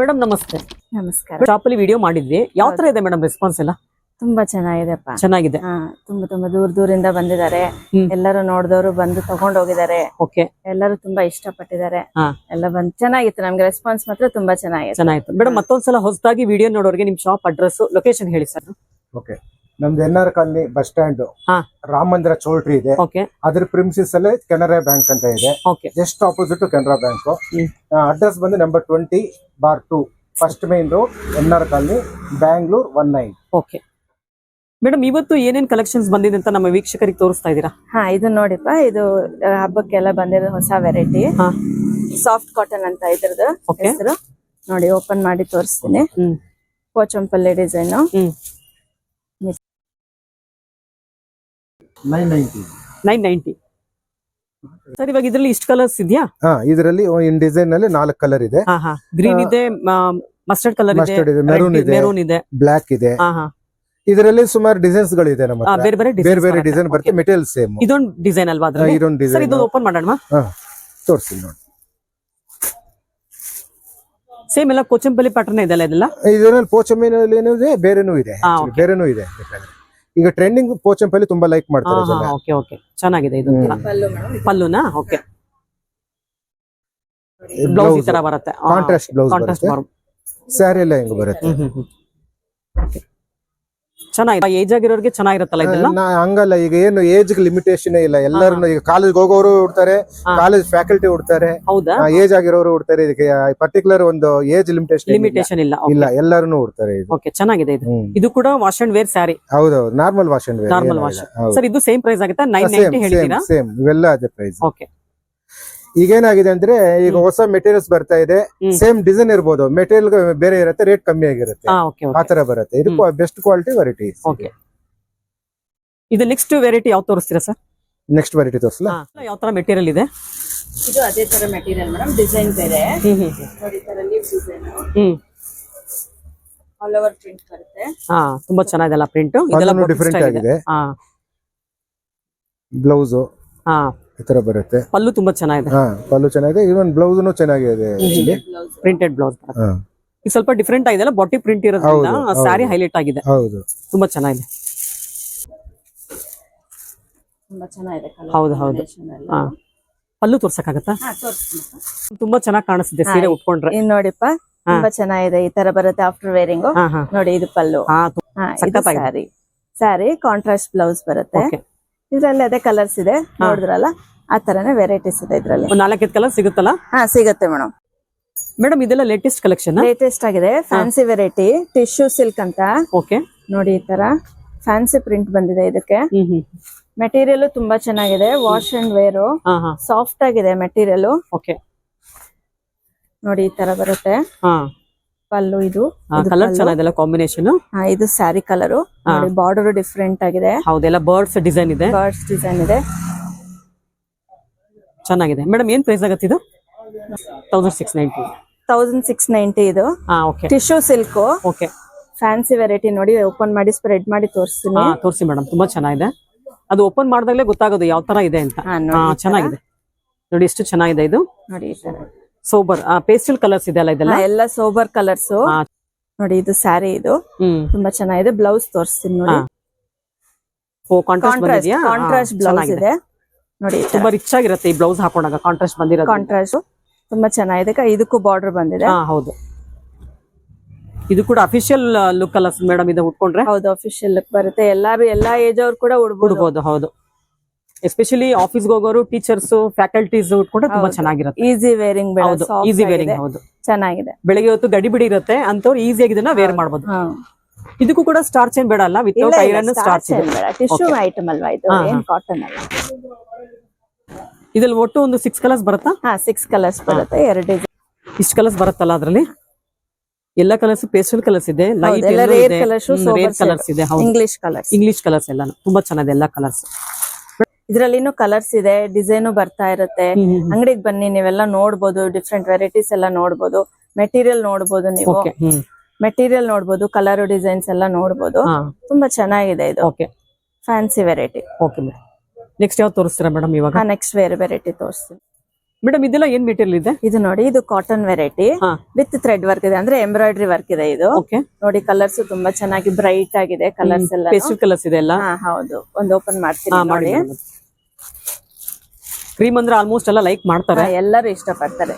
Madam ನಮಸ್ತೆ. ನಮಸ್ಕಾರ. Shop ಅಲ್ಲಿ ವಿಡಿಯೋ ಮಾಡಿದ್ವಿ. ಯಾವ ತರ ಇದೆ ಮೇಡಮ್ ರೆಸ್ಪಾನ್ಸ್ ಎಲ್ಲ? ತುಂಬಾ ಚೆನ್ನಾಗಿದೆಪ್ಪ. ಚೆನ್ನಾಗಿದೆ. ಹಾ ತುಂಬಾ ತುಂಬಾ ದೂರ ದೂರಿಂದ ಬಂದಿದ್ದಾರೆ. ಹ್ಮ್. ಎಲ್ಲರೂ ನೋಡಿದವರು ಬಂದು ತಗೊಂಡ್ ಹೋಗಿದ್ದಾರೆ. ಓಕೆ ಎಲ್ಲರೂ ತುಂಬಾ ಇಷ್ಟಪಟ್ಟಿದ್ದಾರೆ. ಹಾ. ಎಲ್ಲ ಬಂದ್ ಚೆನ್ನಾಗಿತ್ತು. ನಮ್ಗೆ ರೆಸ್ಪಾನ್ಸ್ ಮಾತ್ರ ತುಂಬಾ ಚೆನ್ನಾಗಿತ್ತು. ಚೆನ್ನಾಗಿತ್ತು. ಮೇಡಮ್ ಮತ್ತೊಂದ್ಸಲ ಹೊಸದಾಗಿ ವಿಡಿಯೋ ನೋಡೋರಿಗೆ ನಿಮ್ ಶಾಪ್ ಅಡ್ರೆಸ್ ಲೊಕೇಶನ್ ಹೇಳಿ ಸರ್ ಓಕೆ ನಮ್ದು N R colony bus stand. ಹಾ. ರಾಮ ಮಂದಿರ ಚೌಲ್ಟ್ರಿ ಇದೆ. ಓಕೆ ಅದ್ರ ಪ್ರಿಮ್ಸಿಸ್ ಅಲ್ಲೇ ಕೆನರಾ ಬ್ಯಾಂಕ್ ಅಂತ ಇದೆ. Okay just opposite Canara bank. Hmm. Address ಬಂದು number twenty bar two. First main road N R colony Bangalore one nine okay madam ಇವತ್ತು ಏನೇನ್ ಕಲೆಕ್ಷನ್ಸ್ ಬಂದಿದೆ ಅಂತ ನಮ್ಮ ವೀಕ್ಷಕರಿಗೆ ತೋರಿಸ್ತಾ ಇದ್ದೀರಾ? ಹಾ ಇದು ನೋಡಿಪ್ಪ. ಇದು ಆ, ಹಬ್ಬಕ್ಕೆಲ್ಲ ಬಂದಿರೋ ಹೊಸ ವೆರೈಟಿ ಹಾ. ಸಾಫ್ಟ್ ಕಾಟನ್ ಅಂತ ಇದ್ರದ್ದು Okay. ಹೆಸರು. ನೋಡಿ ಓಪನ್ ಮಾಡಿ ತೋರಿಸ್ತೀನಿ. ಹ್ಮ್. Pochampally design. Hmm. Nine ninety nine ninety sir ಇವಾಗ ಇದರಲ್ಲಿ ಇಷ್ಟು ಕಲರ್ಸ್ ಇದೆಯಾ? ಹಾ ಇದರಲ್ಲಿ ಇನ್ ಡಿಸೈನ್ನಲ್ಲಿ ನಾಲ್ಕು ಕಲರ್ ಇದೆ. ಗ್ರೀನ್ ಇದೆ ಮಸ್ಟರ್ಡ್ ಕಲರ್ ಇದೆ ಮೆರೂನ್ ಇದೆ. ಮೆರೂನ್ ಇದೆ ಬ್ಲಾಕ್ ಇದೆ. ಹಾ ಹಾ. ಇದರಲ್ಲಿ ಸುಮಾರು ಡಿಸೈನ್ಸ್ ಗಳಿದೆ ನಮ್ಮ ಬೇರೆ ಬೇರೆ ಬೇರೆ ಡಿಸೈನ್ ಬೇರೆ ಡಿಸೈನ್ ಬರುತ್ತೆ. ಮೆಟೀರಿಯಲ್ ಸೇಮ್ ಇದೊಂದು ಡಿಸೈನ್ ಅಲ್ವಾ ಅದ್ರಲ್ಲಿ? ಇದೊಂದು ಡಿಸೈನ್ ಇದು ಓಪನ್ ಮಾಡೋಣ ತೋರಿಸಿ ನೋಡಿ. ಸೇಮ್ ಎಲ್ಲ ಕೊಚಂಪಲ್ಲಿ ಪ್ಯಾಟರ್ನ್ ಇದೆಲ್ಲ ಇದೆಲ್ಲ? ಇದರಲ್ಲಿ ಪೋಚಂಪಲ್ಲಿ ಏನೂ ಇದೆ ಬೇರೆನೂ ಇದೆ ಬೇರೆನೂ ಇದೆ ಬೇಕಾದ್ರೆ. ಈಗ ಟ್ರೆಂಡಿಂಗ್ ಪೋಚಂಪಲ್ಲಿ ತುಂಬಾ ಲೈಕ್ ಮಾಡ್ತಾರೆ ಜನ. ಓಕೆ ಓಕೆ ಚೆನ್ನಾಗಿದೆ ಇದು ಪಲ್ಲುನಾ? ಓಕೆ ಬ್ಲೌಸ್ ಈ ತರ ಬರುತ್ತೆ. ಕಾಂಟ್ರಾಸ್ಟ್ ಬ್ಲೌಸ್ ಕಾಂಟ್ರಾಸ್ಟ್ ಬರುತ್ತೆ. ಸ್ಯಾರಿ ಎಲ್ಲ ಹೆಂಗ್ ಬರುತ್ತೆ? ಚೆನ್ನಾಗಿದೆ. ಏಜ್ ಆಗಿರೋರಿಗೆ ಚೆನ್ನಾಗಿರುತ್ತಲ್ಲ ಇದೆಲ್ಲ? ನಾ ಹಂಗಲ್ಲ ಈಗ ಏನು ಏಜ್ ಲಿಮಿಟೇಷನ್ ಇಲ್ಲ. ಎಲ್ಲರೂ ಈಗ ಕಾಲೇಜ್ ಹೋಗೋರು ಉಡ್ತಾರೆ ಕಾಲೇಜ್ ಫ್ಯಾಕಲ್ಟಿ ಉಡ್ತಾರೆ ಹೌದಾ? ಏಜ್ ಆಗಿರೋರು ಉಡ್ತಾರೆ ಇದಕ್ಕೆ ಪರ್ಟಿಕ್ಯುಲರ್ ಒಂದು ಏಜ್ ಲಿಮಿಟೇಷನ್ ಲಿಮಿಟೇಷನ್ ಇಲ್ಲ. ಇಲ್ಲ ಎಲ್ಲರೂ ಉಡ್ತಾರೆ ಇದು. ಓಕೆ ಚೆನ್ನಾಗಿದೆ ಇದು. ಇದು ಕೂಡ ವಾಶ್ ಅಂಡ್ ವೇರ್ ಸ್ಯಾರಿ ಹೌದೌದು normal wash and normal wash sir ಇದು ಸೇಮ್ ಪ್ರೈಸ್ ಆಗುತ್ತೆ? ನೈನ್ ಹೇಳಿದ್ದೀರಾ? ಸೇಮ್ ಇವೆಲ್ಲ ಅದೇ ಪ್ರೈಸ್ ಓಕೆ ಈಗೇನಾಗಿದೆ ಅಂದ್ರೆ ಈಗ ಹೊಸ ಮೆಟೀರಿಯಲ್ಸ್ ಬರ್ತಾ ಇದೆ. ಸೇಮ್ ಡಿಸೈನ್ ಇರ್ಬೋದು. ಮೆಟೀರಿಯಲ್ ಬೇರೆ ಇರುತ್ತೆ ರೇಟ್ ಕಮ್ಮಿ ಆಗಿರುತ್ತೆ. ಆತರ ಆ ತರ ಬರುತ್ತೆ. ಇದು ಬೆಸ್ಟ್ ಕ್ವಾಲಿಟಿ ವೆರೈಟಿ ಓಕೆ ಇದು. ನೆಕ್ಸ್ಟ್ ವೆರೈಟಿ ಯಾವ ತೋರಿಸ್ತೀರಾ ಸರ್ ನೆಕ್ಸ್ಟ್ ವೆರೈಟಿ ತೋರಿಸಲ? ಯಾವ ತರ ಮೆಟೀರಿಯಲ್ ಇದೆ? ಇದು ಅದೇ ತರ ಮೆಟೀರಿಯಲ್ ಮೇಡಮ್ ಡಿಸೈನ್ ಬೇರೆ. ಹ್ಮ್ ಹ್ಮ್ ನೋಡಿ ತರ leaf design hmm. All over print ಬರುತ್ತೆ. ಹಾ ತುಂಬಾ ಚೆನ್ನಾಗಿದೆಲ್ಲ ಪ್ರಿಂಟ್ ಇದೆಲ್ಲ ಡಿಫರೆಂಟ್ ಆಗಿದೆ. ಹಾ. ಬ್ಲೌಸ್ ಹಾ. ಈ ತರ ಬರುತ್ತೆ. ಪಲ್ಲು ತುಂಬಾ ಚೆನ್ನಾಗಿದೆ. ಹಾ ಪಲ್ಲು ಚೆನ್ನಾಗಿದೆ. ಇವನ್ ಬ್ಲೌಸ್ನು ಚೆನ್ನಾಗಿದೆ actually. ಪ್ರಿಂಟೆಡ್ ಬ್ಲೌಸ್ ಹಾ. ಇದು ಸ್ವಲ್ಪ ಡಿಫ್ರೆಂಟ್ ಆಗಿದೆ ಅಲ್ಲ ಬಾಟಿ ಪ್ರಿಂಟ್ ಇರೋದ್ರಿಂದ ಹೌದು, ಹೌದು. ಸ್ಯಾರಿ ಹೈಲೈಟ್ ಆಗಿದೆ. ಹೌದು. ತುಂಬಾ ಚೆನ್ನಾಗಿದೆ. ತುಂಬಾ ಚೆನ್ನಾಗಿದೆ colour ಹೌದು, ಹೌದು. combination ಎಲ್ಲ. ಹಾ. ಪಲ್ಲು ತೋರ್ಸಕ್ಕಾಗತ್ತಾ? ಹಾ. ತುಂಬಾ ಚೆನ್ನಾಗಿ ಕಾಣಿಸ್ತಿದೆ ಸೀರೆ ಉಟ್ಕೊಂಡ್ರೆ. ಇನ್ ನೋಡಿಪ್ಪ ತುಂಬಾ ಚೆನ್ನಾಗಿದೆ. ಈ ತರ ಬರುತ್ತೆ ಆಫ್ಟರ್ ವೇರಿಂಗ್ ಹಾ ಹಾ. ನೋಡಿ ಇದು ಪಲ್ಲು. ಹಾ ಹಾ, ಇದು ಸಖತ್ತಾಗಿದೆ. ಸ್ಯಾರಿ ಸ್ಯಾರಿ ಕಾಂಟ್ರಾಸ್ಟ್ ಬ್ಲೌಸ್ ಬರುತ್ತೆ. ಓಕೆ ಇದ್ರಲ್ಲಿ ಅದೇ ಕಲರ್ಸ್ ಇದೆ ನೋಡಿದ್ರಲ್ಲ? ಆ ತರನೇ ವೆರೈಟೀಸ್ ಇದೆ ಇದ್ರಲ್ಲಿ. ನಾಲ್ಕೈದು ಕಲರ್ ಸಿಗುತ್ತಲ್ಲ? ಹಾ ಸಿಗುತ್ತೆ ಮೇಡಮ್ ಮೇಡಮ್ ಇದೆಲ್ಲ ಲೇಟೆಸ್ಟ್ ಕಲೆಕ್ಷನ್ ಲೇಟೆಸ್ಟ್ ಆಗಿದೆ ಫ್ಯಾನ್ಸಿ ವೆರೈಟಿ ಟಿಶ್ಯೂ ಸಿಲ್ಕ್ ಅಂತ. ಓಕೆ. ನೋಡಿ ಈ ತರ. ಫ್ಯಾನ್ಸಿ ಪ್ರಿಂಟ್ ಬಂದಿದೆ ಇದಕ್ಕೆ. ಮೆಟೀರಿಯಲ್ ತುಂಬಾ ಚೆನ್ನಾಗಿದೆ ವಾಶ್ ಅಂಡ್ ವೇರ್ ಸಾಫ್ಟ್ ಆಗಿದೆ ಮೆಟೀರಿಯಲ್ ಓಕೆ. ನೋಡಿ ಈ ತರ ಬರುತ್ತೆ. ಪಲ್ಲು ಇದು. ಕಲರ್ ಚೆನ್ನಾಗಿದೆ ಕಾಂಬಿನೇಷನ್ ಇದು ಸ್ಯಾರಿ ಕಲರ್ ಬಾರ್ಡರ್ ಡಿಫ್ರೆಂಟ್ ಆಗಿದೆ. ಹೌದೆಲ್ಲ ಬರ್ಡ್ಸ್ ಡಿಸೈನ್ ಇದೆ. ಬರ್ಡ್ಸ್ ಡಿಸೈನ್ ಇದೆ. ಚೆನ್ನಾಗಿದೆ. ಮೇಡಮ್ ಏನ್ ಪ್ರೈಸ್ ಆಗತ್ತೆ ಇದು? Thousand six ninety thousand six ninety ಇದು. Tissue silk okay fancy variety ನೋಡಿ ಓಪನ್ ಮಾಡಿ ಸ್ಪ್ರೆಡ್ ಮಾಡಿ ತೋರಿಸ್ತೀನಿ. ತೋರಿಸಿ ಮೇಡಮ್. ತುಂಬಾ ಚೆನ್ನಾಗಿದೆ. ಅದು ಓಪನ್ ಮಾಡಿದಾಗಲೇ ಗೊತ್ತಾಗೋದು ಯಾವ ತರ ಇದೆ ಅಂತ. ಚೆನ್ನಾಗಿದೆ. ನೋಡಿ ಎಷ್ಟು ಚೆನ್ನಾಗಿದೆ ಇದು. ನೋಡಿ ಈ ತರ. ಸೋಬರ್ ಪೇಸ್ಟಲ್ ಕಲರ್ಸ್ ಇದೆಲ್ಲ? ಹಾ, ಎಲ್ಲ ಸೋಬರ್ ಕಲರ್ಸ್ ನೋಡಿ ಇದು ಸ್ಯಾರಿ ಇದು. ತುಂಬಾ ಚೆನ್ನಾಗಿದೆ. ಬ್ಲೌಸ್ ತೋರಿಸ್ತೀನಿ ನೋಡಿ. ಕಾಂಟ್ರಾಸ್ಟ್ ಬ್ಲೌಸ್ ಇದೆ. ನೋಡಿ ತುಂಬಾ ರಿಚ್ ಆಗಿರುತ್ತೆ ಈ ಬ್ಲೌಸ್ ಹಾಕೊಂಡಾಗ ಕಾಂಟ್ರಾಸ್ಟ್ ಬಂದಿರೋದು. ಕಾಂಟ್ರಾಸ್ಟ್ ತುಂಬಾ ಚೆನ್ನಾಗಿದೆ. ಇದಕ್ಕೂ ಬಾರ್ಡರ್ ಬಂದಿದೆ. ಹೌದು. ಇದು ಕೂಡ ಅಫಿಷಿಯಲ್ ಲುಕ್ ಅಲ್ಲ ಮೇಡಮ್ ಇದು ಉಟ್ಕೊಂಡ್ರೆ? ಹೌದು ಅಫಿಷಿಯಲ್ ಲುಕ್ ಬರುತ್ತೆ. ಎಲ್ಲಾರು ಎಲ್ಲಾ ಏಜ್ ಅವ್ರು ಕೂಡ ಉಡ್ಬೋದು ಹೌದು. ಎಸ್ಪೆಷಲಿ ಆಫೀಸ್ ಹೋಗೋರು ಟೀಚರ್ಸ್ ಫ್ಯಾಕಲ್ಟೀಸ್ ಉಟ್ಕೊಂಡ್ರೆ ತುಂಬಾ. ಚೆನ್ನಾಗಿರುತ್ತೆ. ಈಸಿ ವೇರಿಂಗ್ ಹೌದು ಈಸಿ ವೇರಿಂಗ್ ಹೌದು. ಚೆನ್ನಾಗಿದೆ. ಬೆಳಿಗ್ಗೆ ಹೊತ್ತು ಗಡಿ ಬಿಡಿ ಇರುತ್ತೆ ಅಂತವ್ರು ಈಸಿಯಾಗಿ ಇದನ್ನ ವೇರ್ ಮಾಡಬಹುದು ಇದಕ್ಕೂ ಕೂಡ ಸ್ಟಾರ್ಚ್ ಏನ್ ಬೇಡ ಅಲ್ಲ without iron starch tissue item ಅಲ್ವಾ ಇದು? ಏನ್ ಕಾಟನ್ ಅಲ್ಲ ಇದ್ರಲ್ಲಿ ಒಟ್ಟು ಒಂದು ಸಿಕ್ಸ್ ಕಲರ್ಸ್ ಬರುತ್ತಾ? ಹಾ ಸಿಕ್ಸ್ ಕಲರ್ಸ್ ಬರುತ್ತೆ ಎರಡು ಇಷ್ಟು ಕಲರ್ಸ್ ಬರುತ್ತಲ್ಲ ಅದ್ರಲ್ಲಿ? ಎಲ್ಲ ಕಲರ್ಸ್ ಪೇಸ್ಟಲ್ ಕಲರ್ಸ್ ಇದೆ ಲೈಟ್ ರೇರ್ ಕಲರ್ಸ್ ಇದೆ ಇಂಗ್ಲಿಷ್ ಕಲರ್ಸ್ ಇಂಗ್ಲಿಷ್ ಕಲರ್ಸ್ ಎಲ್ಲ ತುಂಬಾ ಚೆನ್ನಾಗಿದೆ ಎಲ್ಲ ಕಲರ್ಸ್ ಇದ್ರಲ್ಲಿನೂ ಕಲರ್ಸ್ ಇದೆ ಡಿಸೈನ್ ಬರ್ತಾ ಇರುತ್ತೆ. ಅಂಗಡಿಗೆ ಬನ್ನಿ ನೀವೆಲ್ಲ ನೋಡ್ಬೋದು ಡಿಫ್ರೆಂಟ್ ವೆರೈಟೀಸ್ ಎಲ್ಲ ನೋಡ್ಬೋದು. ಮೆಟೀರಿಯಲ್ ನೋಡ್ಬೋದು ನೀವು. ಮೆಟೀರಿಯಲ್ ನೋಡ್ಬೋದು ಕಲರ್ ಡಿಸೈನ್ಸ್ ಎಲ್ಲ ನೋಡ್ಬೋದು. ತುಂಬಾ ಚೆನ್ನಾಗಿದೆ ಇದು. Okay fancy variety okay madam next ಯಾವ್ದು ತೋರಿಸ್ತೀರಾ ಮೇಡಮ್ ಇವಾಗ? ನೆಕ್ಸ್ಟ್ ಬೇರೆ ವೆರೈಟಿ ತೋರಿಸ್ತೀನಿ. ಮೇಡಮ್ ಇದೆಲ್ಲ ಏನ್ ಮೆಟೀರಿಯಲ್ ಇದೆ? ಇದು ನೋಡಿ ಇದು cotton variety with thread work ಇದೆ ಅಂದ್ರೆ ಎಂಬ್ರಾಯ್ಡರಿ ವರ್ಕ್ ಇದೆ ಇದು. ಓಕೆ ನೋಡಿ ಕಲರ್ಸ್ ತುಂಬಾ ಚೆನ್ನಾಗಿ ಬ್ರೈಟ್ ಆಗಿದೆ ಕಲರ್ಸ್ ಎಲ್ಲ ಕಲರ್ಸ್ ಇದೆ ಹೌದು. ಒಂದು ಓಪನ್ ಮಾಡ್ತೀನಿ ನೋಡಿ. ಕ್ರೀಮ್ ಅಂದ್ರೆ ಆಲ್ಮೋಸ್ಟ್ ಎಲ್ಲ ಲೈಕ್ ಮಾಡ್ತಾರೆ. ಎಲ್ಲರೂ ಇಷ್ಟಪಡ್ತಾರೆ.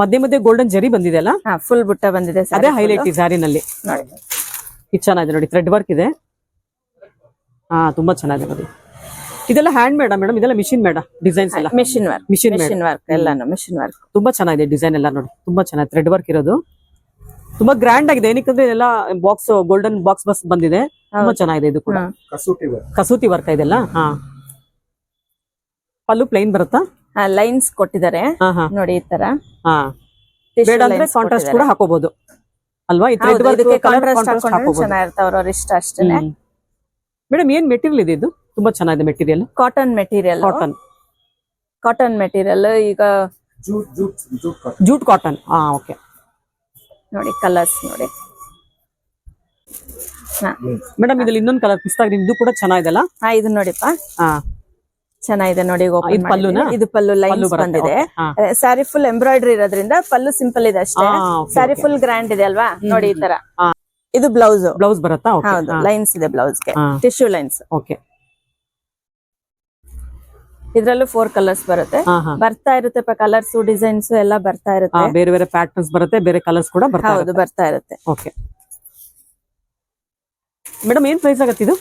ಮಧ್ಯೆ ಮಧ್ಯೆ ಗೋಲ್ಡನ್ ಜರಿ ಬಂದಿದೆ ಅಲ್ಲ? ಹಾ ಫುಲ್ ಬುಟ್ಟ ಬಂದಿದೆ ಅದೇ ಹೈಲೈಟ್. ಈ ಸ್ಯಾರಿನಲ್ಲಿ ನೋಡಿ ಇದು ಚೆನ್ನಾಗಿದೆ ನೋಡಿ ಥ್ರೆಡ್ ವರ್ಕ್ ಇದೆ. ಹಾ ತುಂಬಾ ಚೆನ್ನಾಗಿದೆ ನೋಡಿ. ಇದೆಲ್ಲ ಹ್ಯಾಂಡ್ ಮೇಡ ಮೇಡಮ್ ಇದೆಲ್ಲ ಮಿಷಿನ್ ಮೇಡ ಡಿಸೈನ್ಸ್ ಎಲ್ಲ? Machine work Machine machine work ಎಲ್ಲಾನು ಮಿಷಿನ್ ವರ್ಕ್ ತುಂಬಾ ಚೆನ್ನಾಗಿದೆ ಡಿಸೈನ್ ಎಲ್ಲ ನೋಡಿ. ತುಂಬಾ ಚೆನ್ನಾಗಿದೆ ಥ್ರೆಡ್ ವರ್ಕ್ ಇರೋದು. ತುಂಬಾ ಗ್ರ್ಯಾಂಡ್ ಆಗಿದೆ. ಏನಕ್ಕಂದ್ರೆ ಎಲ್ಲ ಬಾಕ್ಸ್ ಗೋಲ್ಡನ್ ಬಾಕ್ಸ್ ಬಸ್ ಬಂದಿದೆ. ತುಂಬಾ ಚೆನ್ನಾಗಿದೆ ಇದು ಕೂಡ. ಕಸೂತಿ ವರ್ಕ್ ಇದೆಲ್ಲ? ಹಾ. ಪಲ್ಲು ಪ್ಲೈನ್ ಬರುತ್ತಾ? ಲೈನ್ಸ್ ಕೊಟ್ಟಿದ್ದಾರೆ. ಹಾ ಹಾ. ನೋಡಿ ಈ ತರ. ಬೇಡ ಅಂದ್ರೆ ಕಾಂಟ್ರಾಸ್ಟ್ ಕೂಡ ಹಾಕೋಬಹುದು ಅಲ್ವಾ? ಅವ್ರವ್ರ ಇಷ್ಟ ಅಷ್ಟೇನೆ. ಮೇಡಮ್ ಏನ್ ಮೆಟೀರಿಯಲ್ ಇದೆ ಇದು? ತುಂಬಾ ಚೆನ್ನಾಗಿದೆ material cotton material cotton cotton material ಈಗ jute jute jute cotton jute cotton ಹಾ ಓಕೆ ನೋಡಿ ಕಲರ್ಸ್ ನೋಡಿ. ಮೇಡಮ್ ಇದ್ರಲ್ಲಿ ಇನ್ನೊಂದು ಕಲರ್ ಪಿಸ್ತಾ ಗ್ರೀನ್ ಇದು ಕೂಡ ಚೆನ್ನಾಗಿದೆಲ್ಲ ಹಾ ಇದು ನೋಡಿಪ್ಪ. ಹಾ. ಚೆನ್ನಾಗಿದೆ ನೋಡಿ ಇದು ಪಲ್ಲುನ. ಇದು ಪಲ್ಲು ಲೈನ್ಸ್ ಬಂದಿದೆ. ಸ್ಯಾರಿ ಫುಲ್ ಎಂಬ್ರಾಯ್ಡ್ರಿ ಇರೋದ್ರಿಂದ ಪಲ್ಲು ಸಿಂಪಲ್ ಇದೆ ಅಷ್ಟೇ. ಸ್ಯಾರಿ ಫುಲ್ ಗ್ರ್ಯಾಂಡ್ ಇದೆ ಅಲ್ವಾ? ನೋಡಿ ಈ ತರ. ಇದು ಬ್ಲೌಸ್ ಬ್ಲೌಸ್ ಬರುತ್ತಾ? ಹೌದು ಲೈನ್ಸ್ ಇದೆ ಬ್ಲೌಸ್ಗೆ. Tissue lines okay. ಇದ್ರಲ್ಲೂ four colours ಬರುತ್ತೆ. ಬರ್ತಾ ಇರುತ್ತೆ ಕಲರ್ಸ್ ಡಿಸೈನ್ಸ್ ಎಲ್ಲ ಬರ್ತಾ ಇರುತ್ತೆ. ಬೇರೆ ಬೇರೆ ಪ್ಯಾಟರ್ನ್ಸ್ ಬರುತ್ತೆ ಬೇರೆ ಕಲರ್ಸ್ ಕೂಡ ಬರ್ತಾ ಹೌದು ಬರ್ತಾ ಇರುತ್ತೆ. ಓಕೆ ಮೇಡಮ್ ಏನ್ ಪ್ರೈಸ್ ಆಗುತ್ತೆ ಇದು?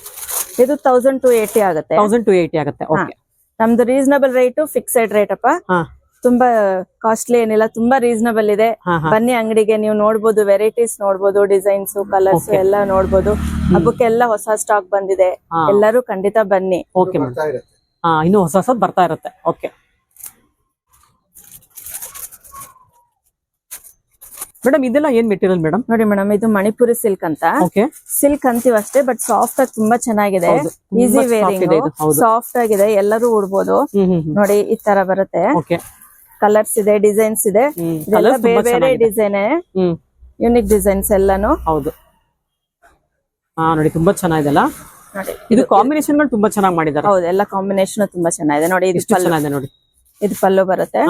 ಇದು ತೌಸಂಡ್ ಟು ಏಟಿ ಆಗುತ್ತೆ. ತೌಸಂಡ್ ಟು ಏಟಿ ಆಗುತ್ತೆ. ಓಕೆ ನಮ್ದು ರೀಸನಬಲ್ ರೇಟ್ ಫಿಕ್ಸೆಡ್ ರೇಟ್ ಅಪ್ಪ. ಹಾ. ತುಂಬಾ ಕಾಸ್ಟ್ಲಿ ಏನಿಲ್ಲ ತುಂಬಾ ರೀಸನಬಲ್ ಇದೆ. ಬನ್ನಿ ಅಂಗಡಿಗೆ ನೀವು ನೋಡಬಹುದು ವೆರೈಟೀಸ್ ನೋಡಬಹುದು ಡಿಸೈನ್ಸ್ ಕಲರ್ಸ್. ಎಲ್ಲ ನೋಡಬಹುದು ಹಬ್ಬಕ್ಕೆಲ್ಲ ಹೊಸ ಸ್ಟಾಕ್ ಬಂದಿದೆ. ಎಲ್ಲರೂ ಖಂಡಿತ ಬನ್ನಿ. ಇನ್ನು ಹೊಸ ಹೊಸದ್ ಬರ್ತಾ ಇರುತ್ತೆ. ಓಕೆ ಮೇಡಮ್ ಇದೆಲ್ಲ ಏನ್ ಮೆಟೀರಿಯಲ್ ಮೇಡಮ್ ನೋಡಿ ಮೇಡಮ್ ಇದು ಮಣಿಪುರಿ ಸಿಲ್ಕ್ ಅಂತ. ಸಿಲ್ಕ್ ಅಂತೀವಿ ಅಷ್ಟೇ ಬಟ್ ಸಾಫ್ಟ್ ಆಗಿ ತುಂಬಾ ಚೆನ್ನಾಗಿದೆ. Easy wearing. ಸಾಫ್ಟ್ ಆಗಿದೆ ಎಲ್ಲರೂ ಉಡ್ಬೋದು. ನೋಡಿ ಈ ತರ ಬರುತ್ತೆ. ಕಲರ್ಸ್ ಇದೆ ಡಿಸೈನ್ಸ್ ಇದೆ. ಬೇರೆ ಬೇರೆ ಚೆನ್ನಾಗಿದೆ. ಡಿಸೈನ್ ಯುನಿಕ್ ಡಿಸೈನ್ಸ್ ಎಲ್ಲಾನು. ಹೌದು. ಹಾ ನೋಡಿ ತುಂಬಾ ಚೆನ್ನಾಗಿದೆಲ್ಲ ನೋಡಿ ಇದು ಕಾಂಬಿನೇಷನ್ಗಳು ತುಂಬಾ ಚೆನ್ನಾಗಿ ಮಾಡಿದ್ದಾರೆ ಹೌದು ಎಲ್ಲ ಕಾಂಬಿನೇಷನ್ ತುಂಬಾ ಚೆನ್ನಾಗಿದೆ. ನೋಡಿ ಇದು ಚೆನ್ನಾಗಿದೆ ನೋಡಿ. ಇದು ಪಲ್ಲು ಬರುತ್ತೆ.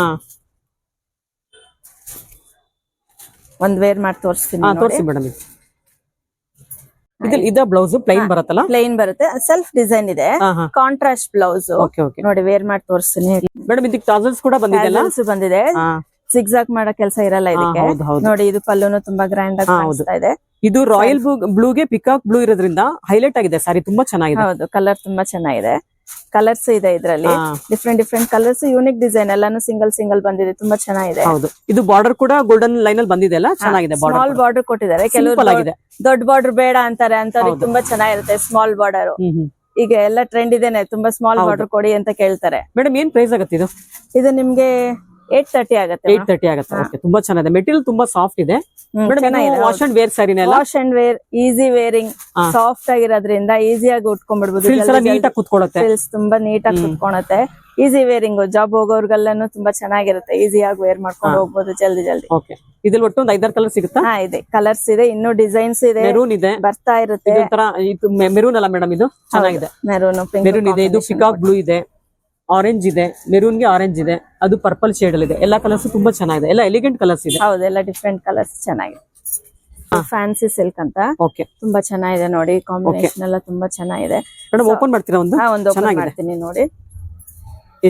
ಒಂದ್ ವೇರ್ ಮಾಡಿ ತೋರಿಸ್ತೀನಿ ತೋರಿಸಿ ಮೇಡಮ್ ಇದ್ರಲ್ಲಿ ಇದ ಬ್ಲೌಸ್ ಪ್ಲೈನ್ ಬರುತ್ತಲ್ಲ? ಪ್ಲೇನ್ ಬರುತ್ತೆ. ಸೆಲ್ಫ್ ಡಿಸೈನ್ ಇದೆ. ಕಾಂಟ್ರಾಸ್ಟ್ ಬ್ಲೌಸ್ ನೋಡಿ ವೇರ್ ಮಾಡಿ ತೋರಿಸ್ತೀನಿ. ಮೇಡಮ್ ಇದಕ್ಕೆ ಟಾಸಲ್ಸ್ ಕೂಡ ಬಂದಿದೆ. ಬಂದಿದೆ ಸಿಗ್ಸಾಕ್ ಮಾಡೋ ಕೆಲಸ ಇರಲ್ಲ ಇದಕ್ಕೆ. ನೋಡಿ ಇದು ಪಲ್ಲುನು ತುಂಬಾ ಗ್ರ್ಯಾಂಡ್ ಆಗಿ ಕಾಣಿಸ್ತಾ ಇದೆ. ಇದು ರಾಯಲ್ ಬ್ಲೂಗೆ ಪಿಕಾಕ್ ಬ್ಲೂ ಇರೋದ್ರಿಂದ ಹೈಲೈಟ್ ಆಗಿದೆ ಸಾರಿ ತುಂಬಾ ಚೆನ್ನಾಗಿದೆ. ಹೌದು ಕಲರ್ ತುಂಬಾ ಚೆನ್ನಾಗಿದೆ. ಕಲರ್ಸ್ ಇದೆ ಇದರಲ್ಲಿ. Different different colours unique design ಎಲ್ಲಾನು ಸಿಂಗಲ್ ಸಿಂಗಲ್ ಬಂದಿದೆ ತುಂಬಾ ಚೆನ್ನಾಗಿದೆ. ಹೌದು. ಇದು ಬಾರ್ಡರ್ ಕೂಡ ಗೋಲ್ಡನ್ ಲೈನ್ ಅಲ್ಲಿ ಬಂದಿದೆ ಅಲ್ಲ? ಚೆನ್ನಾಗಿದೆ ಸ್ಮಾಲ್ ಬಾರ್ಡರ್ ಕೊಟ್ಟಿದ್ದಾರೆ. ಆಗಿದೆ. ದೊಡ್ಡ ಬಾರ್ಡರ್ ಬೇಡ ಅಂತಾರೆ ಅಂತವ್ರಿಗೆ ತುಂಬಾ ಚೆನ್ನಾಗಿರುತ್ತೆ ಸ್ಮಾಲ್ ಬಾರ್ಡರ್ ಈಗ ಎಲ್ಲ ಟ್ರೆಂಡ್ ಇದೇನೆ ತುಂಬಾ ಸ್ಮಾಲ್ ಬಾರ್ಡರ್ ಕೊಡಿ ಅಂತ ಕೇಳ್ತಾರೆ. ಮೇಡಮ್ ಏನ್ ಪ್ರೈಸ್ ಆಗುತ್ತೆ ಇದು? ಇದು ನಿಮ್ಗೆ ಏಟ್ ತರ್ಟಿ ಆಗುತ್ತೆ ಏಟ್ ತರ್ಟಿ ಆಗುತ್ತೆ. ಓಕೆ ತುಂಬಾ ಚೆನ್ನಾಗಿದೆ. ಮೆಟೀರಿಯಲ್ ತುಂಬಾ ಸಾಫ್ಟ್ ಇದೆ. ವಾಶ್ ಅಂಡ್ ವೇರ್ ಸರಿ wash and wear easy wearing soft ಆಗಿರೋದ್ರಿಂದ ಈಸಿಯಾಗಿ ಉಟ್ಕೊಂಡ್ಬಿಡ್ಬೋದು. ನೀಟಾಗಿ ಕುತ್ಕೊಳ್ಳುತ್ತೆ ಫ್ರಿಲ್ಸ್ ತುಂಬಾ ನೀಟಾಗಿ ಕುತ್ಕೊಳತ್ತೆ. ಈಸಿ ವೇರಿಂಗ್ ಜಾಬ್ ಹೋಗೋರ್ಗೆಲ್ಲಾನು ತುಂಬಾ ಚೆನ್ನಾಗಿರುತ್ತೆ. ಈಸಿಯಾಗಿ ವೇರ್ ಮಾಡ್ಕೊಂಡು ಹೋಗ್ಬೋದು ಜಲ್ದಿ ಜಲ್ದಿ. ಓಕೆ ಇದ್ರಲ್ಲಿ ಒಟ್ಟು ಒಂದ್ ಐದಾರು ಕಲರ್ ಸಿಗುತ್ತಾ? ಹಾ ಇದೆ. ಕಲರ್ಸ್ ಇದೆ ಇನ್ನು ಡಿಸೈನ್ಸ್ ಇದೆ. ಮೆರೂನ್ ಇದೆ. ಬರ್ತಾ ಇರುತ್ತೆ. ಮೆರೂನ್ ಅಲ್ಲ ಮೇಡಮ್ ಇದು? ಚೆನ್ನಾಗಿದೆ. ಮೆರೂನ್ ಮೆರೂನ್ ಇದೆ ಇದು ಪಿಕಾಕ್ ಬ್ಲೂ ಇದೆ. ಆರೆಂಜ್ ಇದೆ ಮೆರೂನ್ಗೆ ಆರೆಂಜ್ ಇದೆ ಅದು ಪರ್ಪಲ್ ಶೇಡ್ ಅಲ್ಲಿ ಇದೆ. ಎಲ್ಲಾ ಕಲರ್ಸ್ ತುಂಬಾ ಚೆನ್ನಾಗಿದೆ. ಎಲ್ಲ ಎಲಿಗೆಂಟ್ ಕಲರ್ಸ್ ಇದೆ. ಹೌದು ಎಲ್ಲ ಡಿಫ್ರೆಂಟ್ ಕಲರ್ಸ್ ಚೆನ್ನಾಗಿದೆ. ಫ್ಯಾನ್ಸಿ ಸಿಲ್ಕ್ ಅಂತ. ಓಕೆ ತುಂಬಾ ಚೆನ್ನಾಗಿದೆ ನೋಡಿ ಕಾಂಬಿನೇಷನ್ ಎಲ್ಲ ತುಂಬಾ ಚೆನ್ನಾಗಿದೆ. ಮೇಡಮ್ ಓಪನ್ ಮಾಡ್ತೀರಾ ಒಂದು? ಹಾ ಒಂದು ಚೆನ್ನಾಗಿದೆ. ಮಾಡ್ತೀನಿ ನೋಡಿ.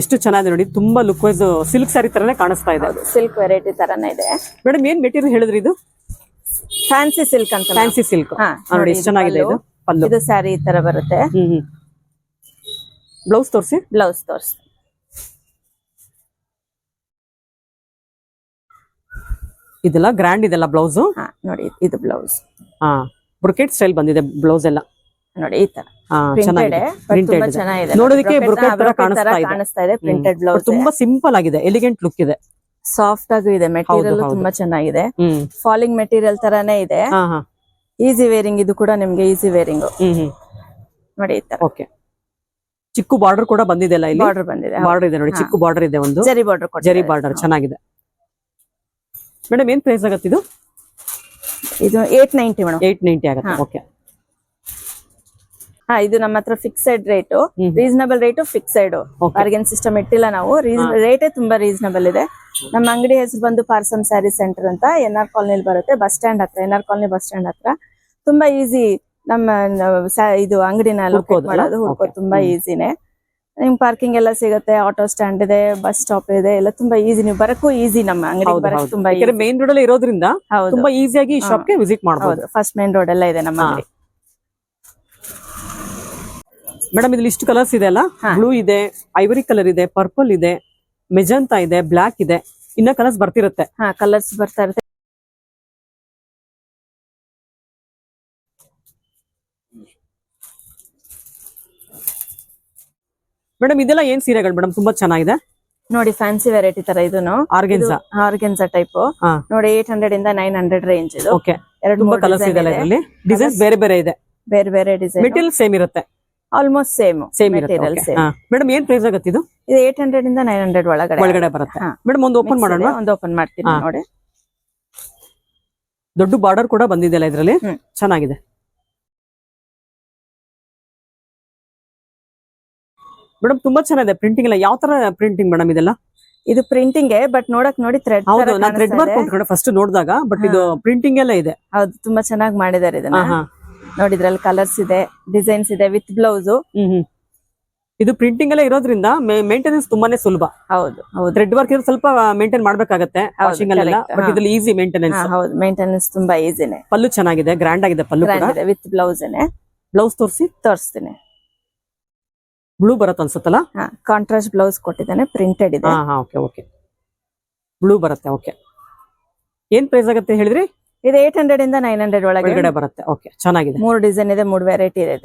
ಎಷ್ಟು ಚೆನ್ನಾಗಿದೆ ನೋಡಿ ತುಂಬಾ ಲುಕ್ ವೈಸ್ ಸಿಲ್ಕ್ ಸ್ಯಾರಿ ತರನೇ ಕಾಣಿಸ್ತಾ ಇದೆ. ಸಿಲ್ಕ್ ವೆರೈಟಿ ತರನೇ ಇದೆ. ಮೇಡಮ್ ಏನ್ ಮೆಟೀರಿಯಲ್ ಹೇಳಿದ್ರಿ ಇದು? ಫ್ಯಾನ್ಸಿ ಸಿಲ್ಕ್ ಅಂತ ಫ್ಯಾನ್ಸಿ ಸಿಲ್ಕ್ ಹಾ, ನೋಡಿ ಎಷ್ಟು ಚೆನ್ನಾಗಿದೆ ಇದು ಇದು? ಸ್ಯಾರಿ ಈ ತರ ಬರುತ್ತೆ. ಬ್ಲೌಸ್ ತೋರಿಸಿ? ಬ್ಲೌಸ್ ತೋರಿಸಿ. ಇದೆಲ್ಲ ಗ್ರ್ಯಾಂಡ್ ಇದೆಲ್ಲ ಬ್ಲೌಸ್? ಹಾ ನೋಡಿ ಇದು ಬ್ಲೌಸ್. ಹಾ ಬ್ರೊಕೆಟ್ ಸ್ಟೈಲ್ ಬಂದಿದೆ ಬ್ಲೌಸ್ ಎಲ್ಲ. ನೋಡಿ ಈ ತರ. ಹಾ ಚೆನ್ನಾಗಿದೆ. ತುಂಬಾ. ಚೆನ್ನಾಗಿದೆ. ನೋಡೋದಕ್ಕೆ Brocade- ಬ್ರೊಕೆಟ್ ತರ ಕಾಣಿಸ್ತಾ ಇದೆ. ಕಾಣಿಸ್ತಾ ಇದೆ ಪ್ರಿಂಟೆಡ್. ಬ್ಲೌಸ್ ತುಂಬಾ ಸಿಂಪಲ್ ಆಗಿದೆ ಎಲಿಗೆಂಟ್ ಲುಕ್ ಇದೆ. ಸಾಫ್ಟ್ ಆಗೂ ಇದೆ ಮೆಟೀರಿಯಲ್ ಹೌದು. ತುಂಬಾ ಚೆನ್ನಾಗಿದೆ. ಹ್ಮ್. ಫಾಲಿಂಗ್ ಮೆಟೀರಿಯಲ್ ತರಾನೇ ಇದೆ. ಹಾ ಹಾ. ಈಸಿ ವೇರಿಂಗ್ ಇದು ಕೂಡ ನಿಮ್ಗೆ ಈಸಿ ವೇರಿಂಗ್ ಹ್ಮ್ ಹ್ಮ್. ನೋಡಿ ಈ ತರ. ಓಕೆ ಚಿಕ್ಕ ಬಾರ್ಡರ್ ಕೂಡ ಬಂದಿದೆ ಅಲ್ಲ ಇಲ್ಲಿ? ಬಾರ್ಡರ್ ಬಂದಿದೆ ಬಾರ್ಡರ್ ಇದೆ ನೋಡಿ. ಚಿಕ್ಕ ಬಾರ್ಡರ್ ಇದೆ ಒಂದು. ಜರಿ ಬಾರ್ಡರ್ ಜರಿ ಬಾರ್ಡರ್ ಚೆನ್ನಾಗಿದೆ. ಮೇಡಮ್ ಏನ್ ಪ್ರೈಸ್ ಆಗುತ್ತೆ ಇದು? ಇದು eight ninety madam eight ninety ಆಗುತ್ತೆ ಓಕೆ ಹಾ ಇದು ನಮ್ಮ ಹತ್ರ fixed rate reasonable rate fixed. Bargain system ಇಟ್ಟಿಲ್ಲ ನಾವು. ರೇಟೇ ತುಂಬಾ ರೀಸನಬಲ್ ಇದೆ. ನಮ್ಮ ಅಂಗಡಿ ಹೆಸರು ಬಂದು ಪಾರ್ಸಮ್ ಸ್ಯಾರಿ ಸೆಂಟರ್ ಅಂತ ಎನ್ ಆರ್ ಕಾಲನಿ ಬರುತ್ತೆ ಬಸ್ ಸ್ಟ್ಯಾಂಡ್ ಹತ್ರ N R colony bus stand ಹತ್ರ. ತುಂಬಾ ಈಸಿ ನಮ್ಮ ಇದು ಅಂಗಡಿನ ಲೊಕೇಟ್? ಮಾಡೋದು ಹುಡ್ಕೋದು ತುಂಬಾ ಈಸಿನೇ. ನಿಮ್ ಪಾರ್ಕಿಂಗ್ ಎಲ್ಲ ಸಿಗುತ್ತೆ ಆಟೋ ಸ್ಟ್ಯಾಂಡ್ ಇದೆ ಬಸ್ ಸ್ಟಾಪ್ ಇದೆ ಎಲ್ಲ ತುಂಬಾ ಈಸಿ. ನೀವು ಬರಕ್ಕೂ ಈಸಿ ನಮ್ಮ ಅಂಗಡಿ ಬರಕ್ ತುಂಬಾ. ಮೇನ್ ರೋಡ್ ಅಲ್ಲಿ ಇರೋದ್ರಿಂದ ತುಂಬಾ ಈಸಿಯಾಗಿ ಈ ಶಾಪ್ಗೆ ವಿಸಿಟ್ ಮಾಡಬಹುದು ಫಸ್ಟ್ ಮೇನ್ ರೋಡ್ ಎಲ್ಲ ಇದೆ ನಮ್ಮ ಅಂಗಡಿ. ಮೇಡಮ್ ಇದ್ರಲ್ಲಿ ಇಷ್ಟು ಕಲರ್ಸ್ ಇದೆ ಅಲ್ಲ? ಬ್ಲೂ ಇದೆ ಐವರಿ ಕಲರ್ ಇದೆ ಪರ್ಪಲ್ ಇದೆ ಮೆಜಂತಾ ಇದೆ ಬ್ಲಾಕ್ ಇದೆ. ಇನ್ನ ಕಲರ್ಸ್ ಬರ್ತಿರುತ್ತೆ. ಹಾ ಕಲರ್ಸ್ ಬರ್ತಾ ಇರುತ್ತೆ. ಮೇಡಮ್ ಇದೆಲ್ಲ ಏನ್ ಸೀರೆಗಳು? ಮೇಡಮ್ ತುಂಬಾ ಚೆನ್ನಾಗಿದೆ. ನೋಡಿ ಫ್ಯಾನ್ಸಿ ವೆರೈಟಿ ತರ ಇದೂನು. ಆರ್ಗೆನ್ಸಾ ಆರ್ಗೆನ್ಸಾ ಟೈಪ್ ನೋಡಿ ಏಟ್ ಹಂಡ್ರೆಡ್ ಇಂದ ನೈನ್ ಹಂಡ್ರೆಡ್ ರೇಂಜ್ ಇದು. ಓಕೆ ಎರಡು ತುಂಬಾ ಕಲರ್ಸ್ ಇದೆ. ಇದರಲ್ಲಿ. ಡಿಸೈನ್ಸ್ ಬೇರೆ ಬೇರೆ ಇದೆ. ಬೇರೆ ಬೇರೆ ಡಿಸೈನ್ ಮೆಟೀರಿಯಲ್ ಸೇಮ್ ಇರುತ್ತೆ. ಆಲ್ಮೋಸ್ಟ್ ಸೇಮ್ ಸೇಮ್ ಇರುತ್ತೆ. ಮೆಟೀರಿಯಲ್ ಮೇಡಮ್ ಏನ್ ಪ್ರೈಸ್ ಆಗುತ್ತೆ ಇದು? ಇದು ಏಟ್ ಹಂಡ್ರೆಡ್ ಇಂದ ನೈನ್ ಹಂಡ್ರೆಡ್ ಒಳಗಡೆ. ಒಳಗಡೆ ಬರುತ್ತೆ. ಮೇಡಮ್ ಒಂದು ಓಪನ್ ಮಾಡೋಣ? ಒಂದು ಓಪನ್ ಮಾಡ್ತೀನಿ ನೋಡಿ. ದೊಡ್ಡ ಬಾರ್ಡರ್ ಕೂಡ ಬಂದಿದೆಯಲ್ಲ ಇದರಲ್ಲಿ? ಚೆನ್ನಾಗಿದೆ. ಮೇಡಮ್ ತುಂಬಾ ಚೆನ್ನಾಗಿದೆ ಪ್ರಿಂಟಿಂಗ್ ಎಲ್ಲ. ಯಾವ ತರ ಪ್ರಿಂಟಿಂಗ್ ಮೇಡಮ್ ಇದೆಲ್ಲ? ಇದು ಪ್ರಿಂಟಿಂಗ್ ಬಟ್ ನೋಡಕ್ ನೋಡಿ ಥ್ರೆಡ್ ಹೌದು ನಾನು ಥ್ರೆಡ್ ವರ್ಕ್ ಫಸ್ಟ್ ನೋಡಿದಾಗ ಬಟ್ ಇದು ಪ್ರಿಂಟಿಂಗ್ ಎಲ್ಲ ಇದೆ. ಹೌದು ತುಂಬಾ ಚೆನ್ನಾಗಿ ಮಾಡಿದ್ದಾರೆ ಇದನ್ನ. ಹಾ ಹಾ ನೋಡಿ ಇದ್ರಲ್ಲಿ ಕಲರ್ಸ್ ಇದೆ ಡಿಸೈನ್ಸ್ ಇದೆ ವಿತ್ ಬ್ಲೌಸ್ ಇದು ಪ್ರಿಂಟಿಂಗ್ ಎಲ್ಲ ಇರೋದ್ರಿಂದ ಮೇಂಟೆನೆನ್ಸ್ ತುಂಬಾನೇ ಸುಲಭ. ಹೌದು ಹೌದು. ಥ್ರೆಡ್ ವರ್ಕ್ ಇರೋ ಸ್ವಲ್ಪ ಮೇಂಟೈನ್ ಮಾಡ್ಬೇಕಾಗತ್ತೆ ವಾಷಿಂಗ್ ಅಲ್ಲೆಲ್ಲ. ಬಟ್. ಇದ್ರಲ್ಲಿ ಈಸಿ ಮೇಂಟೆನೆನ್ಸ್ ಹೌದು ಮೇಂಟೆನೆನ್ಸ್ ತುಂಬಾ ಈಸಿನೇ ಪಲ್ಲು ಚೆನ್ನಾಗಿದೆ ಗ್ರ್ಯಾಂಡ್ ಆಗಿದೆ ಪಲ್ಲು ವಿತ್ ಬ್ಲೌಸ್ ಬ್ಲೌಸ್ ತೋರಿಸಿ? ತೋರಿಸ್ತೀನಿ. ಬ್ಲೂ ಬರುತ್ತೆ ಅನ್ಸುತ್ತಲ್ಲ? ಕಾಂಟ್ರಾಸ್ಟ್ ಬ್ಲೌಸ್ ಕೊಟ್ಟಿದ್ದಾನೆ ಪ್ರಿಂಟೆಡ್ ಇದೆ. ಹಾ ಓಕೆ ಓಕೆ ಬ್ಲೂ ಬರುತ್ತೆ ಓಕೆ ಏನ್ ಪ್ರೈಸ್ ಆಗುತ್ತೆ ಹೇಳಿದ್ರಿ? ಇದು ಏಟ್ ಹಂಡ್ರೆಡ್ ಇಂದ ನೈನ್ ಹಂಡ್ರೆಡ್ ಒಳಗೆ. ಒಳಗಡೆ ಬರುತ್ತೆ ಓಕೆ ಚೆನ್ನಾಗಿದೆ. ಮೂರು ಡಿಸೈನ್ ಇದೆ ಮೂರು ವೆರೈಟಿ ಇದೆ